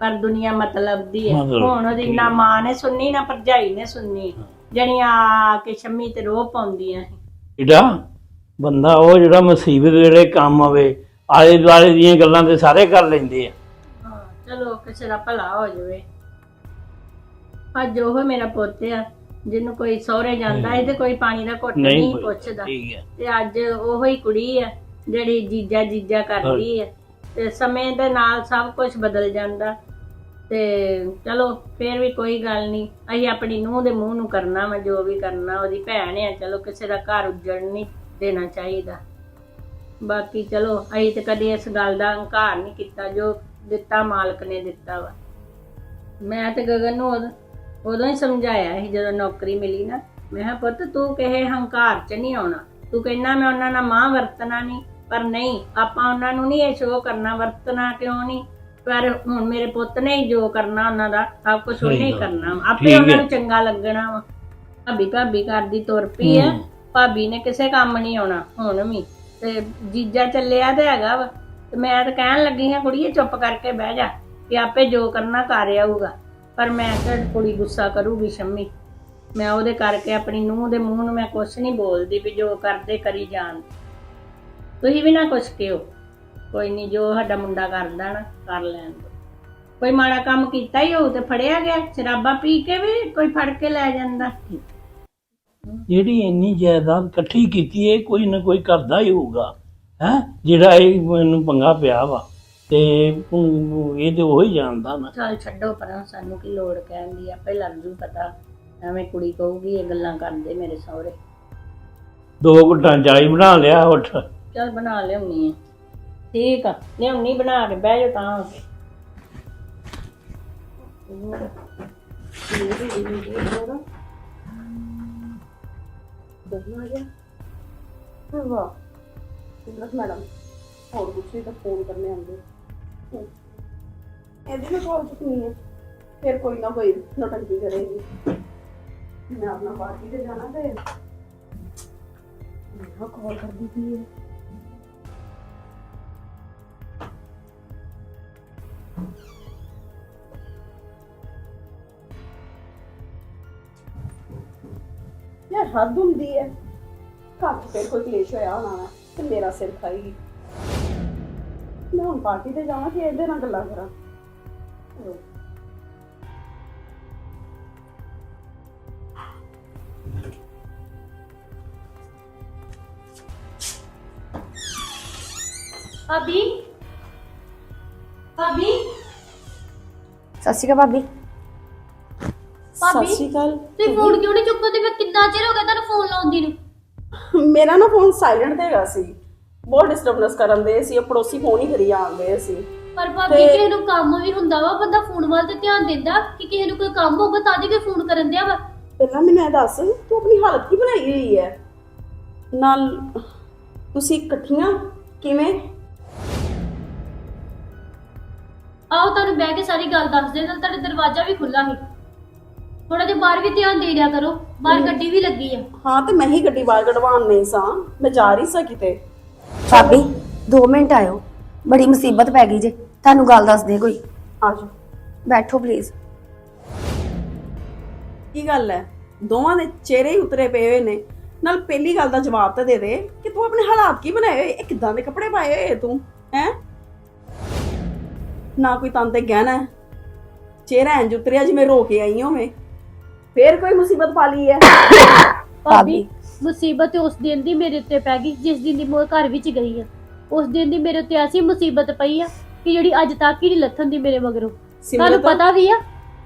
ਪਰ ਦੁਨੀਆ ਮਤਲਬ ਦੀ ਹੈ ਮਤਲਬ ਹੁਣ ਉਹਦੀ ਨਾ ਮਾਂ ਨੇ ਸੁਣਨੀ ਨਾ ਭਰਜਾਈ ਨੇ ਸੁਣਨੀ ਜਿਹੜੀਆਂ ਆ ਕੇ ਸ਼ੰਮੀ ਤੇ ਰੋਹ ਪਾਉਂਦੀਆਂ ਸੀ। ਇਹਦਾ ਬੰਦਾ ਉਹ ਜਿਹੜਾ ਮੁਸੀਬਤ ਵੇਲੇ ਕੰਮ ਆਵੇ ਆਲੇ ਦੁਆਲੇ ਦੀਆਂ ਗੱਲਾਂ ਤੇ ਸਾਰੇ ਕਰ ਲੈਂਦੇ ਆ। ਹਾਂ ਚਲੋ ਕਿਸੇ ਦਾ ਭਲਾ ਹੋ ਜਾਵੇ। ਅੱਜ ਉਹ ਮੇਰਾ ਪੁੱਤ ਆ ਜਿਹਨੂੰ ਕੋਈ ਸਹੁਰੇ ਜਾਂਦਾ ਹੈ। ਤੇ ਕੋਈ ਪਾਣੀ ਦਾ ਘੁੱਟ ਨਹੀਂ ਪੁੱਛਦਾ। ਠੀਕ ਹੈ ਤੇ ਅੱਜ ਉਹੋ ਹੀ ਕੁੜੀ ਆ ਜਿਹੜੀ ਜੀਜਾ ਜੀਜਾ ਕਰਦੀ ਹੈ। ਤੇ ਸਮੇਂ ਦੇ ਨਾਲ ਸਭ ਕੁਝ ਬਦਲ ਜਾਂਦਾ। ਤੇ ਚਲੋ ਫੇਰ ਵੀ ਕੋਈ ਗੱਲ ਨਹੀਂ। ਅਸੀਂ ਆਪਣੀ ਨੂੰਹ ਦੇ ਮੂੰਹ ਨੂੰ ਕਰਨਾ ਵਾ ਜੋ ਵੀ ਕਰਨਾ ਉਹਦੀ ਭੈਣ ਆ ਚਲੋ ਕਿਸੇ ਦਾ ਘਰ ਉੱਜੜ ਨਹੀਂ ਦੇਣਾ ਚਾਹੀਦਾ ਬਾਕੀ ਚਲੋ ਅਸੀਂ ਤੇ ਕਦੇ ਇਸ ਗੱਲ ਦਾ ਹੰਕਾਰ ਨਹੀਂ ਕੀਤਾ ਜੋ ਦਿੱਤਾ ਮਾਲਕ ਨੇ ਦਿੱਤਾ ਵਾ ਮੈਂ ਤੇ ਗਗਨ ਨੂੰ ਉਦ- ਉਦੋਂ ਹੀ ਸਮਝਾਇਆ ਸੀ ਜਦੋਂ ਨੌਕਰੀ ਮਿਲੀ ਨਾ ਮੈਂ ਕਿਹਾ ਪੁੱਤ ਤੂੰ ਕਹੇ ਹੰਕਾਰ 'ਚ ਨਹੀਂ ਆਉਣਾ ਤੂੰ ਕਹਿੰਦਾ ਮੈਂ ਉਹਨਾਂ ਨਾਲ ਮਾਂ ਵਰਤਣਾ ਨਹੀਂ ਪਰ ਨਹੀਂ ਆਪਾਂ ਉਹਨਾਂ ਨੂੰ ਨਹੀਂ ਇਹ ਸ਼ੋਅ ਕਰਨਾ ਵਰਤਣਾ ਕਿਉਂ ਨਹੀਂ ਪਰ ਹੁਣ ਮੇਰੇ ਪੁੱਤ ਨੇ ਹੀ ਜੋ ਕਰਨਾ ਉਹਨਾਂ ਦਾ ਸਭ ਕੁਝ ਉਹਨੇ ਹੀ ਸਹੀ ਗੱਲ। ਕਰਨਾ ਵਾ। ਆਪੇ ਠੀਕ ਉਹਨਾਂ ਹੈ। ਨੂੰ ਚੰਗਾ ਲੱਗਣਾ ਵਾ ਭਾਬੀ ਭਾਬੀ ਕਰਦੀ ਤੁਰ ਪਈ ਆ ਹੂੰ। ਭਾਬੀ ਨੇ ਕਿਸੇ ਕੰਮ ਨਹੀਂ ਆਉਣਾ, ਹੁਣ ਵੀ। ਤੇ ਜੀਜਾ ਚੱਲਿਆ ਤੇ ਹੈਗਾ ਵਾ। ਤੇ ਮੈਂ ਤਾਂ ਕਹਿਣ ਲੱਗੀ ਹਾਂ, ਕੁੜੀਏ ਚੁੱਪ ਕਰਕੇ ਬਹਿ ਜਾ, ਕਿ ਆਪੇ ਜੋ ਕਰਨਾ ਕਰ ਆਊਗਾ। ਪਰ ਮੈਂ ਤਾਂ ਕੁੜੀ ਗੁੱਸਾ ਕਰੂਗੀ ਸ਼ੰਮੀ। ਮੈਂ ਉਹਦੇ ਕਰਕੇ ਆਪਣੀ ਨੂੰਹ ਦੇ ਮੂੰਹ ਨੂੰ ਮੈਂ ਕੁਛ ਨਹੀਂ ਬੋਲਦੀ ਵੀ ਜੋ ਕਰਦੇ ਕਰੀ ਜਾਣ। ਤੁਸੀਂ ਵੀ ਨਾ ਕੁਛ ਕਿਓ। ਕੋਈ ਨਹੀਂ, ਜੋ ਸਾਡਾ ਮੁੰਡਾ ਕਰਦਾ ਨਾ, ਕਰ ਲੈਣ ਦਿਓ ਕੋਈ ਮਾੜਾ ਕੰਮ ਕੀਤਾ ਹੀ ਹੋਊ ਤੇ ਫੜਿਆ ਗਿਆ, ਸ਼ਰਾਬਾਂ ਪੀ ਕੇ ਵੀ ਕੋਈ ਫੜ ਕੇ ਲੈ ਜਾਂਦਾ। ਜਿਹੜੀ ਇੰਨੀ ਜਾਇਦਾਦ ਇਕੱਠੀ ਕੀਤੀ ਹੈ ਕੋਈ ਨਾ ਕੋਈ ਕਰਦਾ ਹੀ ਹੋਊਗਾ ਹੈ? ਜਿਹੜਾ ਇਹ ਮੈਨੂੰ ਪੰਗਾ ਪਿਆ ਵਾ ਤੇ ਹੁਣ ਇਹ ਤੇ ਉਹ ਹੀ ਜਾਣਦਾ ਨਾ। ਚੱਲ ਛੱਡੋ ਪਰਾਂ ਸਾਨੂੰ ਕੀ ਲੋੜ ਕਹਿਣ ਦੀ ਆਪੇ ਲੱਗ ਜੂ ਪਤਾ। ਐਵੇਂ ਕੁੜੀ ਕਹੂਗੀ ਇਹ ਗੱਲਾਂ ਕਰਦੇ ਮੇਰੇ ਸਹੁਰੇ। ਦੋ ਘੁੱਟਾਂ ਚਾਈ ਬਣਾ ਲਿਆ ਉੱਠ। ਚੱਲ ਬਣਾ ਲਿਆਉਣੀ ਹੈ ਠੀਕ ਆ ਲਿਆਉਣੀ ਬਣਾ ਕੇ ਬਹਿ ਜਾ ਤਾਂ ਹੋ ਕੇ ਵਾਹ ਸਿਮਰਤ ਮੈਡਮ, ਹੋਰ ਕੁਛ ਨਹੀਂ ਤਾਂ ਫੋਨ ਕਰਨੇ ਆਉਂਦੇ। ਹਮ। ਇਹਦੀ ਮੈਂ ਕਾਲ ਚੁੱਕਣੀ ਹੈ। ਫਿਰ ਕੋਈ ਨਾ ਕੋਈ ਨੋਟੰਕੀ ਕਰੇਗੀ। ਮੈਂ ਆਪਣਾ ਪਾਰਟੀ ਤੇ ਜਾਣਾ ਤੇ ਮੈਂ ਕਾਲ ਕਰਦੀ ਪਈ ਹੈ? ਹੱਦ ਹੁੰਦੀ ਹੈ। ਘਰ 'ਚ ਫਿਰ ਕੋਈ ਕਲੇਸ਼ ਹੋਇਆ ਹੋਣਾ ਵਾ ਤੇ ਮੇਰਾ ਸਿਰ ਖਾਏਗੀ। ਮੈਂ ਹੁਣ ਪਾਰਟੀ ਤੇ ਜਾਵਾਂ ਕਿ ਇਹਦੇ ਨਾਲ ਗੱਲਾਂ ਕਰਾਂ? ਭਾਬੀ? ਭਾਬੀ? ਸਤਿ ਸ਼੍ਰੀ ਅਕਾਲ ਭਾਬੀ। ਭਾਬੀ? ਸਤਿ ਸ਼੍ਰੀ ਅਕਾਲ। ਤੁਸੀਂ ਫੋਨ ਕਿਉਂ ਨਹੀਂ ਚੁੱਕਦੇ ਮੈਂ ਕਿੰਨਾ ਚਿਰ ਹੋ ਗਿਆ ਤੁਹਾਨੂੰ ਫੋਨ ਲਾਉਂਦੀ ਨੂੰ? ਮੇਰਾ ਨਾ ਫੋਨ ਸਾਇਲੈਂਟ ਤੇ ਹੈਗਾ ਸੀ। ਬਹੁਤ ਡਿਸਟਰਬਨੈਸ ਕਰਨ ਦੇ ਸੀ ਉਹ ਪੜੋਸੀ ਫੋਨ ਹੀ ਕਰੀ ਜਾਂਦੇ ਸੀ। ਪਰ ਭਾਬੀ ਤੇ- ਕਿਸੇ ਨੂੰ ਕੰਮ ਵੀ ਹੁੰਦਾ ਵਾ ਬੰਦਾ ਫੋਨ ਵੱਲ ਤੇ ਧਿਆਨ ਦਿੰਦਾ ਕਿ ਕਿਸੇ ਨੂੰ ਕੋਈ ਕੰਮ ਹੋਊਗਾ ਤਾਂ ਕੋਈ ਫੋਨ ਕਰਨ ਦਿਆ ਵਾ। ਪਹਿਲਾਂ ਮੈਨੂੰ ਇਹ ਦੱਸ ਤੂੰ ਆਪਣੀ ਹਾਲਤ ਕੀ ਬਣਾਈ ਹੋਈ ਹੈ? ਨਾਲ ਤੁਸੀਂ ਇਕੱਠੀਆਂ ਕਿਵੇਂ? ਆਓ ਤੁਹਾਨੂੰ ਬਹਿ ਕੇ ਸਾਰੀ ਗੱਲ ਦੱਸ ਦੇ ਨਾਲ ਤੁਹਾਡਾ ਦਰਵਾਜ਼ਾ ਵੀ ਖੁੱਲਾ ਸੀ। ਥੋੜਾ ਜਿਹਾ ਬਾਹਰ ਵੀ ਧਿਆਨ ਦੇ ਲਿਆ ਕਰੋ ਬਾਹਰ ਗੱਡੀ ਵੀ ਲੱਗੀ ਆ। ਹਾਂ ਤੇ ਮੈਂ ਹੀ ਗੱਡੀ ਬਾਹਰ ਕਢਵਾਉਣ ਨਹੀਂ ਸਾਂ ਮੈਂ ਜਾ ਰਹੀ ਸਾਂ ਕਿਤੇ। ਭਾਬੀ 2 ਮਿੰਟ ਆਇਓ ਬੜੀ ਮੁਸੀਬਤ ਪੈ ਗਈ ਜੇ ਤੁਹਾਨੂੰ ਗੱਲ ਦੱਸ ਦੇ ਕੋਈ। ਆ ਜਾ ਬੈਠੋ ਪਲੀਜ਼ ਕੀ ਗੱਲ ਹੈ ਦੋਵਾਂ ਦੇ ਚਿਹਰੇ ਹੀ ਉਤਰੇ ਪਏ ਹੋਏ ਨੇ। ਨਾਲ ਪਹਿਲੀ ਗੱਲ ਦਾ ਜਵਾਬ ਤਾਂ ਦੇ ਦੇ ਕਿ ਤੂੰ ਆਪਣੇ ਹਾਲਾਤ ਕੀ ਬਣਾਏ ਹੋਏ? ਇਹ ਕਿੱਦਾਂ ਦੇ ਕੱਪੜੇ ਪਾਏ ਹੋਏ ਤੂੰ? ਹੈ? ਨਾ ਕੋਈ ਤਨ ਤੇ ਗਹਿਣਾ ਹੈ ਚਿਹਰਾ ਇੰਜ ਉਤਰਿਆ ਜਿਵੇਂ ਰੋ ਕੇ ਆਈ ਹੋਵੇਂ। ਫੇਰ ਕੋਈ ਮੁਸੀਬਤ ਪਾ ਲਈ ਹੈ? ਭਾਬੀ ਮੁਸੀਬਤ ਉਸ ਦਿਨ ਦੀ ਮੇਰੇ ਉੱਤੇ ਪੈ ਗਈ ਜਿਸ ਦਿਨ ਦੀ ਮੈਂ ਘਰ ਵਿੱਚ ਗਈ ਆ ਉਸ ਦਿਨ ਦੀ ਮੇਰੇ ਉੱਤੇ ਐਸੀ ਮੁਸੀਬਤ ਪਈ ਆ ਕਿ ਜਿਹੜੀ ਅੱਜ ਤੱਕ ਹੀ ਨਹੀਂ ਲੱਥਣ ਦੀ ਮੇਰੇ ਮਗਰੋਂ। ਤੁਹਾਨੂੰ ਪਤਾ ਵੀ ਆ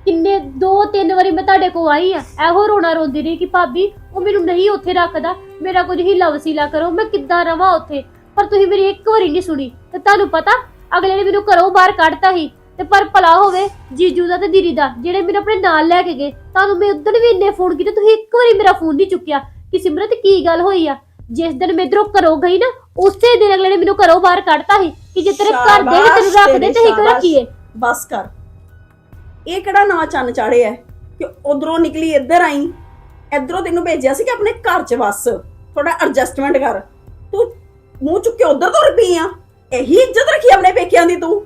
ਕਿੰਨੇ ਦੋ ਤਿੰਨ ਵਾਰੀ ਮੈਂ ਤੁਹਾਡੇ ਕੋਲ ਆਈ ਆ। ਇਹੋ ਰੋਣਾ ਰੋਂਦੀ ਰਹੀ ਕਿ ਭਾਬੀ ਉਹ ਮੈਨੂੰ ਨਹੀਂ ਉੱਥੇ ਰੱਖਦਾ। ਮੇਰਾ ਕੁਝ ਹੀਲਾ ਵਸੀਲਾ ਕਰੋ ਮੈਂ ਕਿੱਦਾਂ ਰਵਾਂ ਉੱਥੇ? ਪਰ ਤੁਸੀਂ ਮੇਰੀ ਇੱਕ ਵਾਰੀ ਨਹੀਂ ਸੁਣੀ। ਤੇ ਤੁਹਾਨੂੰ ਪਤਾ ਅਗਲੇ ਨੇ ਮੈਨੂੰ ਘਰੋਂ ਬਾਹਰ ਕੱਢਤਾ ਸੀ। ਤੇ ਪਰ ਭਲਾ ਹੋਵੇ ਜੀਜੂ ਦਾ ਤੇ ਦੀਦੀ ਦਾ ਜਿਹੜੇ ਮੈਨੂੰ ਆਪਣੇ ਨਾਲ ਲੈ ਕੇ ਗਏ ਤੁਹਾਨੂੰ ਮੈਂ ਉਦੋਂ ਵੀ ਇੰਨੇ ਫੋਨ ਕੀਤੇ ਤੁਸੀਂ ਇੱਕ ਵਾਰੀ ਮੇਰਾ ਫੋਨ ਨਹੀਂ ਚੁੱਕਿਆ। ਕਿ ਸਿਮਰਤ ਕੀ ਗੱਲ ਹੋਈ ਆ? ਜਿਸ ਦਿਨ ਮੈਂ ਇਧਰੋਂ ਘਰੋਂ ਗਈ ਨਾ ਉਸੇ ਦਿਨ ਅਗਲੇ ਨੇ ਮੈਨੂੰ ਘਰੋਂ ਬਾਹਰ ਕੱਢਤਾ ਸੀ ਕਿ ਜੇ ਤੇਰੇ ਘਰ ਦੇ ਵੀ ਤੈਨੂੰ ਰੱਖਦੇ ਤੇ ਹੀ ਕਿਉਂ ਰੱਖੀਏ? ਬਸ ਕਰ। ਇਹ ਕਿਹੜਾ ਨਵਾਂ ਚੰਨ ਚਾੜਿਆ ਹੈ ਕਿ ਉਧਰੋਂ ਨਿਕਲੀ ਇੱਧਰ ਆਈ। ਇਧਰੋਂ ਤੈਨੂੰ ਭੇਜਿਆ ਸੀ ਕਿ ਆਪਣੇ ਘਰ 'ਚ ਵਸ। ਥੋੜਾ ਐਡਜਸਟਮੈਂਟ ਕਰ। ਤੂੰ ਮੂੰਹ ਚੁੱਕ ਕੇ ਉਧਰ ਤੁਰ ਪਈ ਆ। ਇਹੀ ਇੱਜ਼ਤ ਰੱਖੀ ਆਪਣੇ ਪੇਕਿਆਂ ਦੀ ਤੂੰ।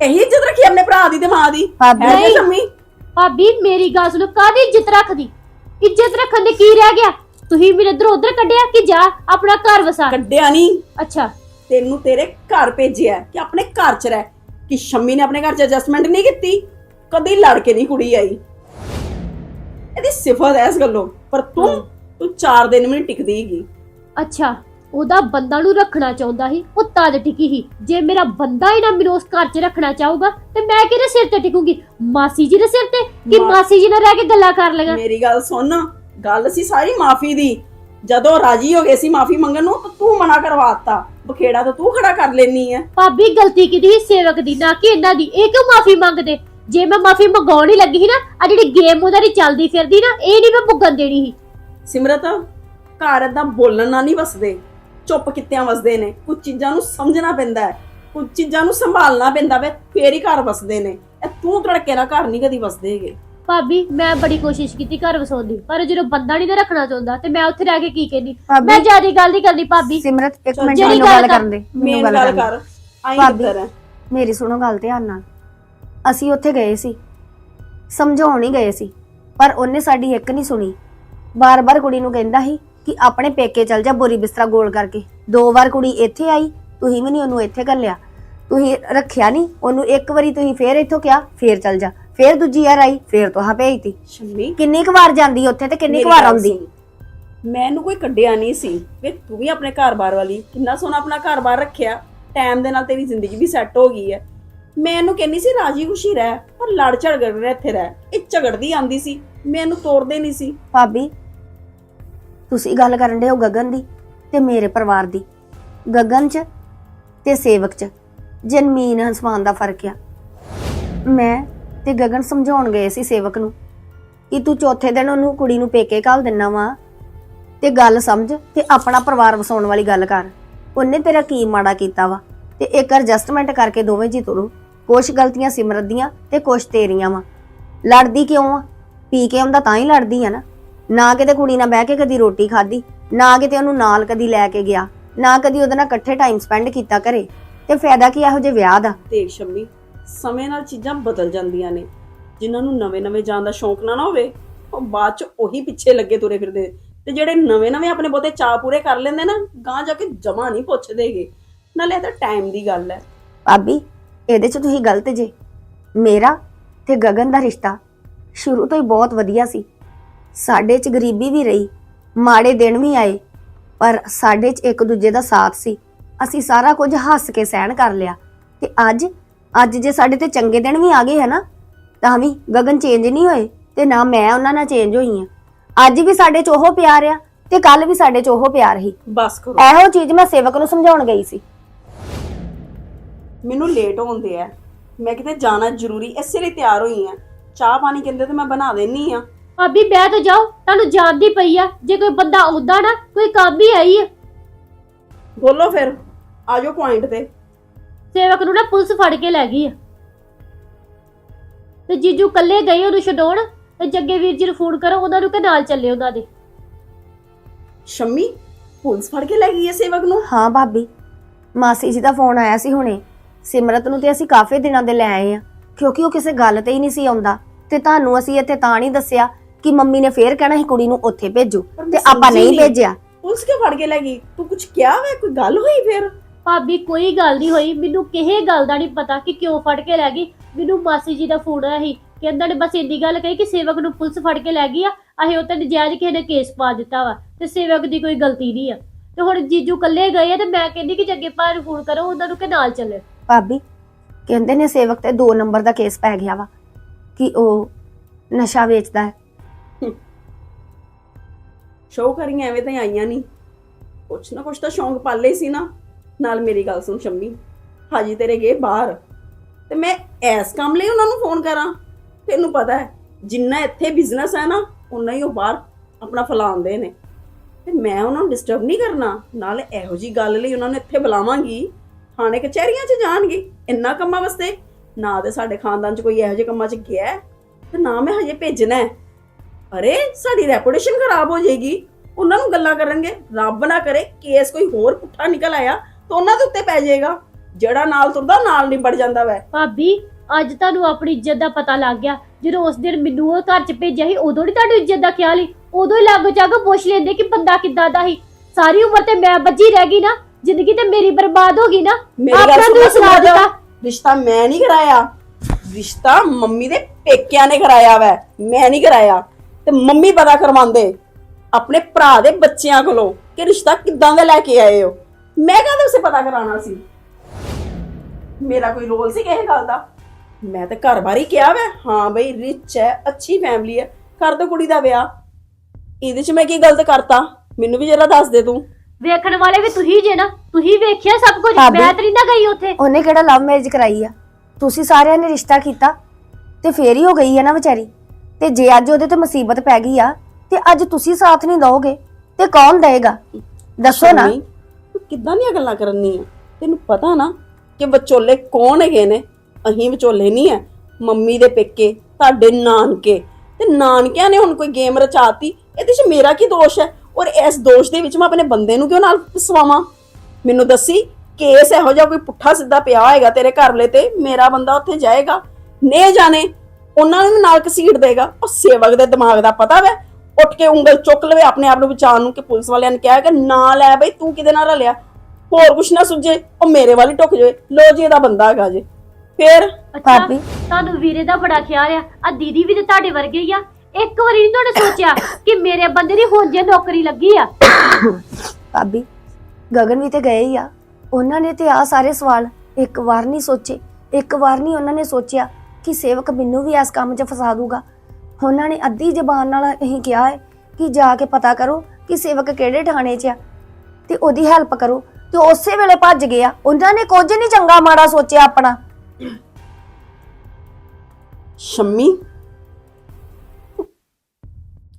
ਇਹੀ ਇੱਜ਼ਤ ਰੱਖੀ ਆਪਣੇ ਭਰਾ ਦੀ ਤੇ ਮਾਂ ਦੀ? ਭਾਬੀ? ਹੈ ਨਹੀਂ। ਜੇ ਸ਼ੰਮੀ? ਭਾਬੀ ਮੇਰੀ ਗੱਲ ਸੁਣੋ ਕਾਦੀ ਇੱਜ਼ਤ ਰੱਖਦੀ? ਇੱਜ਼ਤ ਰੱਖਣ ਦੇ ਕੀ ਰਹਿ ਗਿਆ? ਤੁਸੀਂ ਮੇਰੇ ਇਧਰ ਉਧਰ ਕੱਢਿਆ ਕਿ ਜਾ ਆਪਣਾ ਘਰ ਵਸਾ? ਕੱਢਿਆ ਨਹੀਂ। ਅੱਛਾ। ਤੈਨੂੰ ਤੇਰੇ ਘਰ ਭੇਜਿਆ ਕਿ ਆਪਣੇ ਘਰ 'ਚ ਰਹਿ। ਕਿ ਸ਼ੰਮੀ ਨੇ ਆਪਣੇ ਘਰ 'ਚ ਐਡਜਸਟਮੈਂਟ ਨਹੀਂ ਕੀਤੀ? ਕਦੀ ਲੜ ਕੇ ਨਹੀਂ ਕੁੜੀ ਆਈ। ਇਹਦੀ ਸਿਫਤ ਹੈ ਇਸ ਗੱਲੋਂ। ਪਰ ਤੂੰ ਤੂੰ 4 ਦਿਨ ਵੀ ਨਹੀਂ ਟਿਕਦੀ ਹੈਗੀ ਅੱਛਾ। ਉਹਦਾ ਬੰਦਾ ਨੂੰ ਰੱਖਣਾ ਚਾਹੁੰਦਾ ਸੀ ਉਹ ਤਦ ਟਿਕੀ ਸੀ। ਜੇ ਮੇਰਾ ਬੰਦਾ ਹੀ ਨਾ ਮੈਨੂੰ ਉਸ ਘਰ 'ਚ ਰੱਖਣਾ ਚਾਹੂਗਾ ਤੇ ਮੈਂ ਕਿਹਦੇ ਸਿਰ ਤੇ ਟਿਕੂਗੀ? ਮਾਸੀ ਜੀ ਦੇ ਸਿਰ ਤੇ? ਕਿ ਮਾ- ਮਾਸੀ ਜੀ ਨਾਲ ਰਹਿ ਕੇ ਗੱਲਾਂ ਕਰ ਲਗਾ ਮੇਰੀ ਗੱਲ ਸੁਣ ਗੱਲ ਸੀ ਸਾਰੀ ਮਾਫੀ ਦੀ। ਜਦੋਂ ਰਾਜੀ ਹੋ ਗਏ ਸੀ ਮਾਫੀ ਮੰਗਣ ਨੂੰ ਤਾਂ ਤੂੰ ਮਨਾ ਕਰਵਾਤਾ ਬਖੇੜਾ ਤਾਂ ਤੂੰ ਖੜਾ ਕਰ ਲੈਣੀ ਹੈ ਭਾਬੀ ਗਲਤੀ ਕੀਤੀ ਸੀ ਸੇਵਕ ਦੀ ਨਾ ਕਿ ਇਹਨਾਂ ਦੀ? ਇਹ ਕਿਉਂ ਮਾਫੀ ਮੰਗਦੇ? ਜੇ ਮੈਂ ਮਾਫੀ ਮੰਗਾਉਣ ਹੀ ਲੱਗੀ ਸੀ ਨਾ ਆ ਜਿਹੜੀ ਗੇਮ ਉਹਦਾ ਦੀ ਚੱਲਦੀ ਫਿਰਦੀ ਨਾ ਇਹ ਨਹੀਂ ਮੈਂ ਭੁਗਤਣ ਦੇਣੀ ਸੀ। ਸਿਮਰਤ ਘਰ ਏਦਾਂ ਬੋਲਣ ਨਾਲ ਨਹੀਂ ਵਸਦੇ। ਚੁੱਪ ਕਿੱਤਿਆਂ ਵਸਦੇ ਨੇ। ਕੁਝ ਚੀਜ਼ਾਂ ਨੂੰ ਸਮਝਣਾ ਪੈਂਦਾ ਹੈ। ਕੁਝ ਚੀਜ਼ਾਂ ਨੂੰ ਸੰਭਾਲਣਾ ਪੈਂਦਾ ਵੇ ਫੇਰ ਹੀ ਘਰ ਵਸਦੇ ਨੇ। ਇਹ ਤੂੰ ਤੜਕੇ ਨਾਲ ਘਰ ਨਹੀਂ ਕਦੀ ਵਸਦੇ ਹੈਗੇ। ਭਾਬੀ ਮੈਂ ਬੜੀ ਕੋਸ਼ਿਸ਼ ਕੀਤੀ ਘਰ ਵਸਾਉਣ ਦੀ ਪਰ ਜਦੋਂ ਬੰਦਾ ਨਹੀਂ ਨਾ ਰੱਖਣਾ ਚਾਹੁੰਦਾ ਤੇ ਮੈਂ ਉੱਥੇ ਰਹਿ ਕੇ ਕੀ ਕਹਿੰਦੀ? ਭਾਬੀ- ਮੈਂ ਜ਼ਿਆਦਾ ਗੱਲ ਨਹੀਂ ਕਰਨੀ ਭਾਬੀ। ਸਿਮਰਤ ਇੱਕ ਮਿੰਟ ਜਿਹੜੀ ਮੈਨੂੰ ਗੱਲ ਗੱਲ ਕਰ- ਕਰਨ ਦੇ ਮੈਨੂੰ ਮੇਨ ਗੱਲ ਗੱਲ ਕਰਨ ਦੇ। ਕਰ ਆਈ ਭਾਬੀ। ਕਿੱਧਰ ਹੈ? ਮੇਰੀ ਸੁਣੋ ਗੱਲ ਧਿਆਨ ਨਾਲ। ਅਸੀਂ ਉੱਥੇ ਗਏ ਸੀ। ਸਮਝਾਉਣ ਹੀ ਗਏ ਸੀ ਪਰ ਉਹਨੇ ਸਾਡੀ ਇੱਕ ਨਹੀਂ ਸੁਣੀ। ਬਾਰ-ਬਾਰ ਕੁੜੀ ਨੂੰ ਕਹਿੰਦਾ ਸੀ ਕਿ ਆਪਣੇ ਪੇਕੇ ਚਲ ਜਾ ਬੋਰੀ ਬਿਸਤਰਾ ਗੋਲ ਕਰਕੇ। ਦੋ ਵਾਰ ਕੁੜੀ ਇੱਥੇ ਆਈ ਤੁਸੀਂ ਵੀ ਨਹੀਂ ਉਹਨੂੰ ਇੱਥੇ ਘੱਲਿਆ। ਤੁਸੀਂ ਰੱਖਿਆ ਨਹੀਂ ਉਹਨੂੰ ਇੱਕ ਵਾਰੀ ਤੁਸੀਂ ਫੇਰ ਇੱਥੋਂ ਕਿਹਾ ਫੇਰ ਚਲ ਜਾ। ਫੇਰ ਦੂਜੀ ਵਾਰ ਆਈ ਫੇਰ ਤੋਹਾ ਭੇਜਤੀ। ਸ਼ੰਮੀ ਕਿੰਨੀ ਕੁ ਵਾਰ ਜਾਂਦੀ ਉੱਥੇ ਤੇ ਕਿੰਨੀ ਕੁ ਵਾਰ ਆਉਂਦੀ? ਸੁਣ। ਮੈਂ ਇਹਨੂੰ ਕੋਈ ਕੱਢਿਆ ਨਹੀਂ ਸੀ। ਵੇ ਤੂੰ ਵੀ ਆਪਣੇ ਘਰ-ਬਾਰ ਵਾਲੀ ਕਿੰਨਾ ਸੋਹਣਾ ਆਪਣਾ ਘਰ-ਬਾਰ ਰੱਖਿਆ। ਟਾਈਮ ਦੇ ਨਾਲ ਤੇਰੀ ਜ਼ਿੰਦਗੀ ਵੀ ਸੈੱਟ ਹੋ ਗਈ ਹੈ। ਮੈਂ ਇਹਨੂੰ ਕਹਿੰਦੀ ਸੀ ਰਾਜੀ ਖੁਸ਼ੀ ਰਹਿ ਪਰ ਲੜ ਝਗੜ ਰਿਹਾ ਇੱਥੇ ਰਹਿ। ਇਹ ਝਗੜਦੀ ਆਂਦੀ ਸੀ। ਮੈਂ ਇਹਨੂੰ ਤੋੜਦੇ ਨਹੀਂ ਸੀ। ਭਾਬੀ ਤੁਸੀਂ ਗੱਲ ਕਰਨ ਦੇ ਹੋ ਗਗਨ ਦੀ ਤੇ ਮੇਰੇ ਪਰਿਵਾਰ ਦੀ। ਗਗਨ ਚ ਤੇ ਸੇਵਕ ਚ ਜਨਮੀਨ ਹਸਮਾਨ ਦਾ ਫ਼ਰਕ ਆ। ਮੈਂ ਤੇ ਗਗਨ ਸਮਝਾਉਣ ਗਏ ਸੀ ਸੇਵਕ ਨੂੰ ਕਿ ਤੂੰ ਚੌਥੇ ਦਿਨ ਉਹਨੂੰ ਕੁੜੀ ਨੂੰ ਪੇਕੇ ਘਾਲ ਦਿੰਨਾ ਵਾ ਤੇ ਗੱਲ ਸਮਝ ਤੇ ਆਪਣਾ ਪਰਿਵਾਰ ਵਸਾਉਣ ਵਾਲੀ ਗੱਲ ਕਰ। ਉਹਨੇ ਤੇਰਾ ਕੀ ਮਾੜਾ ਕੀਤਾ ਵਾ ਤੇ ਇੱਕ ਐਡਜਸਟਮੈਂਟ ਕਰਕੇ ਦੋਵੇਂ ਜੀ ਤੁਰੋ। ਕੁਛ ਗਲਤੀਆਂ ਸਿਮਰਤ ਦੀਆਂ ਤੇ ਕੁਛ ਤੇਰੀਆਂ ਵਾ। ਲੜਦੀ ਕਿਉਂ ਆ? ਪੀ ਕੇ ਆਉਂਦਾ ਤਾਂ ਹੀ ਲੜਦੀ ਆ ਨਾ। ਨਾ ਕਿਤੇ ਕੁੜੀ ਨਾਲ ਬਹਿ ਕੇ ਕਦੀ ਰੋਟੀ ਖਾਧੀ ਨਾ ਕਿਤੇ ਉਹਨੂੰ ਨਾਲ ਕਦੀ ਲੈ ਕੇ ਗਿਆ ਨਾ ਕਦੀ ਉਹਦੇ ਨਾਲ ਇਕੱਠੇ ਟਾਈਮ ਸਪੈਂਡ ਕੀਤਾ ਘਰੇ। ਤੇ ਫਾਇਦਾ ਕੀ ਇਹੋ ਜਿਹੇ ਵਿਆਹ ਦਾ? ਦੇਖ ਸ਼ੰਮੀ ਸਮੇਂ ਨਾਲ ਚੀਜ਼ਾਂ ਬਦਲ ਜਾਂਦੀਆਂ ਨੇ। ਜਿਨ੍ਹਾਂ ਨੂੰ ਨਵੇਂ-ਨਵੇਂ ਜਾਣ ਦਾ ਸ਼ੌਂਕ ਨਾ ਨਾ ਹੋਵੇ ਉਹ ਬਾਅਦ ਚ ਉਹੀ ਪਿੱਛੇ ਲੱਗੇ ਤੁਰੇ ਫਿਰਦੇ ਤੇ ਜਿਹੜੇ ਨਵੇਂ-ਨਵੇਂ ਆਪਣੇ ਬਹੁਤੇ ਚਾਅ ਪੂਰੇ ਕਰ ਲੈਂਦੇ ਨਾ ਗਾਂ ਜਾ ਕੇ ਜਮਾ ਨਹੀਂ ਪੁੱਛਦੇਗੇ ਨਾਲੇ ਇਹ ਤਾਂ ਟਾਈਮ ਦੀ ਗੱਲ ਹੈ। ਭਾਬੀ ਇਹਦੇ 'ਚ ਤੁਸੀਂ ਗਲਤ ਜੇ। ਮੇਰਾ ਤੇ ਗਗਨ ਦਾ ਰਿਸ਼ਤਾ ਸ਼ੁਰੂ ਤੋਂ ਹੀ ਬਹੁਤ ਵਧੀਆ ਸੀ। ਸਾਡੇ 'ਚ ਗਰੀਬੀ ਵੀ ਰਹੀ ਮਾੜੇ ਦਿਨ ਵੀ ਆਏ ਪਰ ਸਾਡੇ 'ਚ ਇੱਕ ਦੂਜੇ ਦਾ ਸਾਥ ਸੀ। ਅਸੀਂ ਸਾਰਾ ਕੁਝ ਹੱਸ ਕੇ ਸਹਿਣ ਕਰ ਲਿਆ। ਤੇ ਅੱਜ ਅੱਜ ਜੇ ਸਾਡੇ ਤੇ ਚੰਗੇ ਦਿਨ ਵੀ ਆ ਗਏ ਹੈ ਨਾ ਤਾਂ ਵੀ ਗਗਨ ਚੇਂਜ ਨਹੀਂ ਹੋਏ ਤੇ ਨਾ ਮੈਂ ਉਹਨਾਂ ਨਾਲ ਚੇਂਜ ਹੋਈ ਆ ਅੱਜ ਵੀ ਸਾਡੇ 'ਚ ਉਹ ਪਿਆਰ ਆ ਤੇ ਕੱਲ ਵੀ ਸਾਡੇ 'ਚ ਉਹ ਪਿਆਰ ਹੀ ਬਸ ਕਰੋ। ਇਹੋ ਚੀਜ਼ ਮੈਂ ਸੇਵਕ ਨੂੰ ਸਮਝਾਉਣ ਗਈ ਸੀ। ਮੈਨੂੰ ਲੇਟ ਹੋਉਂਦੇ ਆ ਮੈਂ ਕਿਤੇ ਜਾਣਾ ਜ਼ਰੂਰੀ ਇਸੇ ਲਈ ਤਿਆਰ ਹੋਈ ਆ ਚਾਹ ਪਾਣੀ ਕਹਿੰਦੇ ਤੇ ਮੈਂ ਬਣਾ ਦੇਣੀ ਆ ਭਾਬੀ ਬਹਿ ਤਾਂ ਜਾਓ। ਤੁਹਾਨੂੰ ਜਾਣਦੀ ਪਈ ਆ। ਜੇ ਕੋਈ ਬੰਦਾ ਆਉਂਦਾ ਨਾ ਕੋਈ ਕੰਮ ਹੀ ਆਈ ਆ। ਬੋਲੋ ਫਿਰ। ਆਜੋ ਪੁਆਇੰਟ ਤੇ। ਸੇਵਕ ਨੂੰ ਨਾ ਪੁਲਿਸ ਫੜ ਕੇ ਲੈ ਗਈ ਆ। ਤੇ ਜੀਜੂ ਕੱਲੇ ਗਏ ਉਹਨੂੰ ਛਡਾਉਣ। ਤੇ ਜੱਗੇ ਵੀਰ ਜੀ ਨੂੰ ਫੋਨ ਕਰੋ ਉਹਨਾਂ ਨੂੰ ਕਿ ਨਾਲ ਚੱਲੇ ਉਹਨਾਂ ਦੇ। ਸ਼ੰਮੀ ਪੁਲਿਸ ਫੜ ਕੇ ਲੈ ਗਈ ਹੈ ਸੇਵਕ ਨੂੰ? ਹਾਂ ਭਾਬੀ। ਮਾਸੀ ਜੀ ਦਾ ਫੋਨ ਆਇਆ ਸੀ ਹੁਣੇ। ਸਿਮਰਤ ਨੂੰ ਤੇ ਅਸੀਂ ਕਾਫੀ ਦਿਨਾਂ ਦੇ ਲੈ ਆਏ ਆ ਕਿਉਂਕਿ ਉਹ ਕਿਸੇ ਗੱਲ ਤੇ ਹੀ ਨਹੀਂ ਸੀ ਆਉਂਦਾ। ਤੇ ਤੁਹਾਨੂੰ ਅਸੀਂ ਇੱਥੇ ਤਾਂ ਨਹੀਂ ਦੱਸਿਆ। ਕਿ ਮੰਮੀ ਨੇ ਫੇਰ ਕਹਿਣਾ ਸੀ ਕੁੜੀ ਨੂੰ ਉੱਥੇ ਭੇਜੋ ਪਰ ਮੈਂ ਤੇ ਆਪਾਂ ਸਮਝੀ ਨਹੀਂ ਨਹੀਂ। ਭੇਜਿਆ। ਪੁਲਿਸ ਕਿਉਂ ਫੜ ਕੇ ਲੈ ਗਈ? ਤੂੰ ਕੁਝ ਕਿਹਾ ਵੇ? ਕੋਈ ਗੱਲ ਹੋਈ ਫਿਰ? ਭਾਬੀ ਕੋਈ ਗੱਲ ਨਹੀਂ ਹੋਈ। ਮੈਨੂੰ ਕਿਸੇ ਗੱਲ ਦਾ ਨਹੀਂ ਪਤਾ ਕਿ ਕਿਉਂ ਫੜ ਕੇ ਲੈ ਗਈ। ਮੈਨੂੰ ਮਾਸੀ ਜੀ ਦਾ ਫੋਨ ਆਇਆ ਸੀ ਕਿ ਉਹਨਾਂ ਨੇ ਬਸ ਇੰਨੀ ਗੱਲ ਕਹੀ ਕਿ ਸੇਵਕ ਨੂੰ ਪੁਲਿਸ ਫੜ ਕੇ ਲੈ ਗਈ ਆ। ਅਸੀਂ ਉੱਤੇ ਨਜਾਇਜ਼ ਕਿਸੇ ਨੇ ਕੇਸ ਪਾ ਦਿੱਤਾ ਵਾ ਤੇ ਸੇਵਕ ਦੀ ਕੋਈ ਗਲਤੀ ਨਹੀਂ ਆ। ਤੇ ਹੁਣ ਜੀਜੂ ਕੱਲੇ ਗਏ ਆ ਤੇ ਮੈਂ ਕਹਿੰਦੀ ਕਿ ਜੱਗੇ ਭਾਅ ਨੂੰ ਫੋਨ ਕਰੋ ਉਹਨਾਂ ਨੂੰ ਕਿ ਨਾਲ ਚੱਲੇ? ਭਾਬੀ ਕਹਿੰਦੇ ਨੇ ਸੇਵਕ ਤੇ 2 ਨੰਬਰ ਦਾ ਕੇਸ ਪੈ ਗਿਆ ਵਾ ਕਿ ਉਹ ਨਸ਼ਾ ਵੇਚਦਾ ਹੈ। ਸ਼ੋਅ ਐਵੇਂ ਤਾਂ ਆਈਆਂ ਨਹੀਂ। ਕੁਛ ਨਾ ਕੁਛ ਤਾਂ ਸ਼ੌਂਕ ਪਾਲੇ ਸੀ ਨਾ। ਨਾਲ ਮੇਰੀ ਗੱਲ ਸੁਣ ਸ਼ੰਮੀ ਹਾਜੀ ਤੇਰੇ ਗਏ ਬਾਹਰ। ਤੇ ਮੈਂ ਐਸ ਕੰਮ ਲਈ ਉਹਨਾਂ ਨੂੰ ਫੋਨ ਕਰਾਂ। ਤੈਨੂੰ ਪਤਾ ਹੈ ਜਿੰਨਾ ਇੱਥੇ ਬਿਜ਼ਨਸ ਹੈ ਨਾ ਉਨਾ ਹੀ ਉਹ ਬਾਹਰ ਆਪਣਾ ਫਲਾਉਂਦੇ ਨੇ। ਤੇ ਮੈਂ ਉਹਨਾਂ ਨੂੰ ਡਿਸਟਰਬ ਨਹੀਂ ਕਰਨਾ। ਨਾਲ ਇਹੋ ਜੀ ਗੱਲ ਲਈ ਉਹਨਾਂ ਨੂੰ ਇੱਥੇ ਬੁਲਾਵਾਂਗੀ। ਥਾਣੇ ਕਚਹਿਰੀਆਂ 'ਚ ਜਾਣਗੇ। ਇੰਨਾ ਕੰਮਾਂ ਵਾਸਤੇ। ਨਾ ਤੇ ਸਾਡੇ ਖਾਨਦਾਨ 'ਚ ਕੋਈ ਇਹੋ ਜਿਹੇ ਕੰਮਾਂ 'ਚ ਗਿਆ। ਹੈ, ਤੇ ਨਾ ਮੈਂ ਹਜੇ ਭੇਜਣਾ। ਹੈ ਅਰੇ ਸਾਡੀ ਰੈਪੂਟੇਸ਼ਨ ਖਰਾਬ ਹੋ ਜਾਏਗੀ। ਉਹਨਾਂ ਨੂੰ ਗੱਲਾਂ ਕਰਨਗੇ। ਰੱਬ ਨਾ ਕਰੇ ਕੇਸ ਕੋਈ ਹੋਰ ਪੁੱਠਾ ਨਿਕਲ ਆਇਆ ਤਾਂ ਉਹਨਾਂ ਦੇ ਉੱਤੇ ਪੈ ਜਾਏਗਾ। ਜਿਹੜਾ ਨਾਲ ਤੁਰਦਾ ਨਾਲ ਨਿਬੜ ਜਾਂਦਾ ਵੈ। ਭਾਬੀ ਅੱਜ ਤੁਹਾਨੂੰ ਆਪਣੀ ਇੱਜ਼ਤ ਦਾ ਪਤਾ ਲੱਗ ਗਿਆ। ਜਦੋਂ ਉਸ ਦਿਨ ਮੈਨੂੰ ਉਹ ਘਰ ਚ ਭੇਜਿਆ ਸੀ ਉਦੋਂ ਨਹੀਂ ਤੁਹਾਨੂੰ ਇੱਜ਼ਤ ਦਾ ਖਿਆਲ ਸੀ? ਉਦੋਂ ਹੀ ਲੱਗ ਜਾ ਕੇ ਪੁੱਛ ਲੈਂਦੇ ਕਿ ਬੰਦਾ ਕਿੱਦਾਂ ਦਾ ਸੀ। ਸਾਰੀ ਉਮਰ ਤੇ ਮੈਂ ਬੱਜੀ ਰਹਿ ਗਈ ਨਾ। ਜ਼ਿੰਦਗੀ ਤੇ ਮੇਰੀ ਬਰਬਾਦ ਹੋ ਗਈ ਨਾ। ਮੇਰੀ ਗੱਲ ਸੁਣਾ ਦਿੱਤਾ। ਰਿਸ਼ਤਾ ਮੈਂ ਨਹੀਂ ਕਰਾਇਆ। ਰਿਸ਼ਤਾ ਮੰਮੀ ਦੇ ਪੇਕਿਆਂ ਨੇ ਕਰਾਇਆ ਵੈ। ਮੈਂ ਨਹੀਂ ਕਰਾਇਆ। ਤੇ ਮੰਮੀ ਪਤਾ ਕਰਵਾਉਂਦੇ ਆਪਣੇ ਭਰਾ ਦੇ ਬੱਚਿਆਂ ਕੋਲੋਂ ਕਿ ਰਿਸ਼ਤਾ ਕਿੱਦਾਂ ਦਾ ਲੈ ਕੇ ਆਏ ਹੋ? ਮੈਂ ਕਾਹਦੇ ਉਸੇ ਪਤਾ ਕਰਾਉਣਾ ਸੀ? ਮੇਰਾ ਕੋਈ ਰੋਲ ਸੀ ਕਿਸੇ ਗੱਲ ਦਾ? ਮੈਂ ਤਾਂ ਘਰ ਬਾਰੀ ਕਿਹਾ ਵੈ ਹਾਂ ਬਈ ਰਿਚ ਹੈ ਅੱਛੀ ਫੈਮਿਲੀ ਹੈ ਕਰ ਦੋ ਕੁੜੀ ਦਾ ਵਿਆਹ। ਇਹਦੇ ਚ ਮੈਂ ਕੀ ਗਲਤ ਕਰਤਾ? ਮੈਨੂੰ ਵੀ ਜਰਾ ਦੱਸ ਦੇ ਤੂੰ। ਵੇਖਣ ਵਾਲੇ ਵੀ ਤੁਸੀਂ ਜੇ ਨਾ ਤੁਸੀਂ ਵੇਖਿਆ ਸਭ ਕੁਝ? ਭਾਬੀ। ਮੈਂ ਤਰੀ ਨਾ ਗਈ ਉੱਥੇ। ਉਹਨੇ ਕਿਹੜਾ ਲਵ ਮੈਰਿਜ ਕਰਾਈ ਆ? ਤੁਸੀਂ ਸਾਰਿਆਂ ਨੇ ਰਿਸ਼ਤਾ ਕੀਤਾ ਤੇ ਫੇਰ ਹੀ ਹੋ ਗਈ ਆ ਨਾ ਵਿਚਾਰੀ। ਤੇ ਜੇ ਅੱਜ ਉਹਦੇ ਤੇ ਮੁਸੀਬਤ ਪੈ ਗਈ ਆ ਤੇ ਅੱਜ ਤੁਸੀਂ ਸਾਥ ਨਹੀਂ ਦਓਗੇ ਤੇ ਕੌਣ ਦੇਗਾ ਦੱਸੋ ਨਾ। ਸ਼ੰਮੀ, ਤੂੰ ਕਿੱਦਾਂ ਦੀਆਂ ਗੱਲਾਂ ਕਰਨੀ ਆ? ਤੈਨੂੰ ਪਤਾ ਨਾ ਕਿ ਵਿਚੋਲੇ ਕੌਣ ਹੈਗੇ ਨੇ? ਅਹੀਂ ਵਿਚੋਲੇ ਨਹੀਂ ਐ ਮੰਮੀ ਦੇ ਪੇਕੇ ਤੁਹਾਡੇ ਨਾਨਕੇ। ਤੇ ਨਾਨਕਿਆਂ ਨੇ ਹੁਣ ਕੋਈ ਗੇਮ ਰਚਾਤੀ ਇਹਦੇ 'ਚ ਮੇਰਾ ਕੀ ਦੋਸ਼ ਹੈ? ਔਰ ਇਸ ਦੋਸ਼ ਦੇ ਵਿੱਚ ਮੈਂ ਆਪਣੇ ਬੰਦੇ ਨੂੰ ਕਿਉਂ ਨਾਲ ਫਸਵਾਵਾਂ ਮੈਨੂੰ ਦੱਸੀ ਕੇਸ ਇਹੋ ਜਿਹਾ ਕੋਈ ਪੁੱਠਾ ਸਿੱਧਾ ਪਿਆ ਹੋਏਗਾ ਤੇਰੇ ਘਰਲੇ ਤੇ ਮੇਰਾ ਬੰਦਾ ਉੱਥੇ ਜਾਏਗਾ। ਨੇ ਜਾਣੇ ਉਹਨਾਂ ਨੂੰ ਵੀ ਨਾਲ ਘਸੀੜ ਦੇਗਾ ਉਹ ਸੇਵਕ ਦੇ ਦਿਮਾਗ ਦਾ ਪਤਾ ਵੈ। ਉੱਠ ਕੇ ਉਂਗਲ ਚੁੱਕ ਲਵੇ ਆਪਣੇ ਆਪ ਨੂੰ ਬਚਾਉਣ ਨੂੰ ਕਿ ਪੁਲਿਸ ਵਾਲਿਆਂ ਨੇ ਕਿਹਾ ਕਿ ਨਾ ਲੈ ਬਈ ਤੂੰ ਕਿਹਦੇ ਨਾਲ ਰਲਿਆ? ਹੋਰ ਕੁਛ ਨਾ ਸੁਝੇ ਉਹ ਮੇਰੇ ਵਾਲੀ ਟੁੱਕ ਜਾਵੇ। ਲੋ ਜੀ ਇਹਦਾ ਬੰਦਾ ਹੈਗਾ ਜੇ। ਫੇਰ ਅੱਛਾ ਭਾਬੀ। ਤੁਹਾਨੂੰ ਵੀਰੇ ਦਾ ਬੜਾ ਖਿਆਲ ਆ। ਆ ਦੀਦੀ ਵੀ ਤੇ ਤੁਹਾਡੇ ਵਰਗੇ ਹੀ ਆ। ਇੱਕ ਵਾਰੀ ਨਹੀਂ ਤੁਹਾਨੇ ਸੋਚਿਆ ਕਿ ਮੇਰੇ ਬੰਦੇ ਦੀ ਹੁਣ ਜੇ ਨੌਕਰੀ ਲੱਗੀ ਆ? ਭਾਬੀ ਗਗਨ ਵੀ ਤੇ ਗਏ ਹੀ ਆ। ਉਹਨਾਂ ਨੇ ਤੇ ਆ ਸਾਰੇ ਸਵਾਲ ਇੱਕ ਵਾਰ ਨਹੀਂ ਸੋਚੇ ਇੱਕ ਵਾਰ ਨਹੀਂ ਉਹਨਾਂ ਨੇ ਸੋਚਿਆ ਕਿ ਸੇਵਕ ਮੈਨੂੰ ਵੀ ਇਸ ਕੰਮ 'ਚ ਫਸਾ ਦੂਗਾ। ਉਹਨਾਂ ਨੇ ਅੱਧੀ ਜ਼ਬਾਨ ਨਾਲ ਇਹੀ ਕਿਹਾ ਹੈ ਕਿ ਜਾ ਕੇ ਪਤਾ ਕਰੋ ਕਿ ਸੇਵਕ ਕਿਹੜੇ ਥਾਣੇ 'ਚ ਆ ਤੇ ਉਹਦੀ ਹੈਲਪ ਕਰੋ। ਤੇ ਉਸੇ ਵੇਲੇ ਭੱਜ ਗਿਆ। ਉਹਨਾਂ ਨੇ ਕੁਝ ਨਹੀਂ ਚੰਗਾ ਮਾੜਾ ਸੋਚਿਆ ਆਪਣਾ। ਸ਼ੰਮੀ,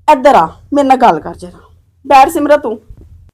ਇੱਧਰ ਆ, ਮੇਰੇ ਨਾਲ ਗੱਲ ਕਰ ਜਰਾ। ਬੈਠ ਸਿਮਰਤ ਤੂੰ।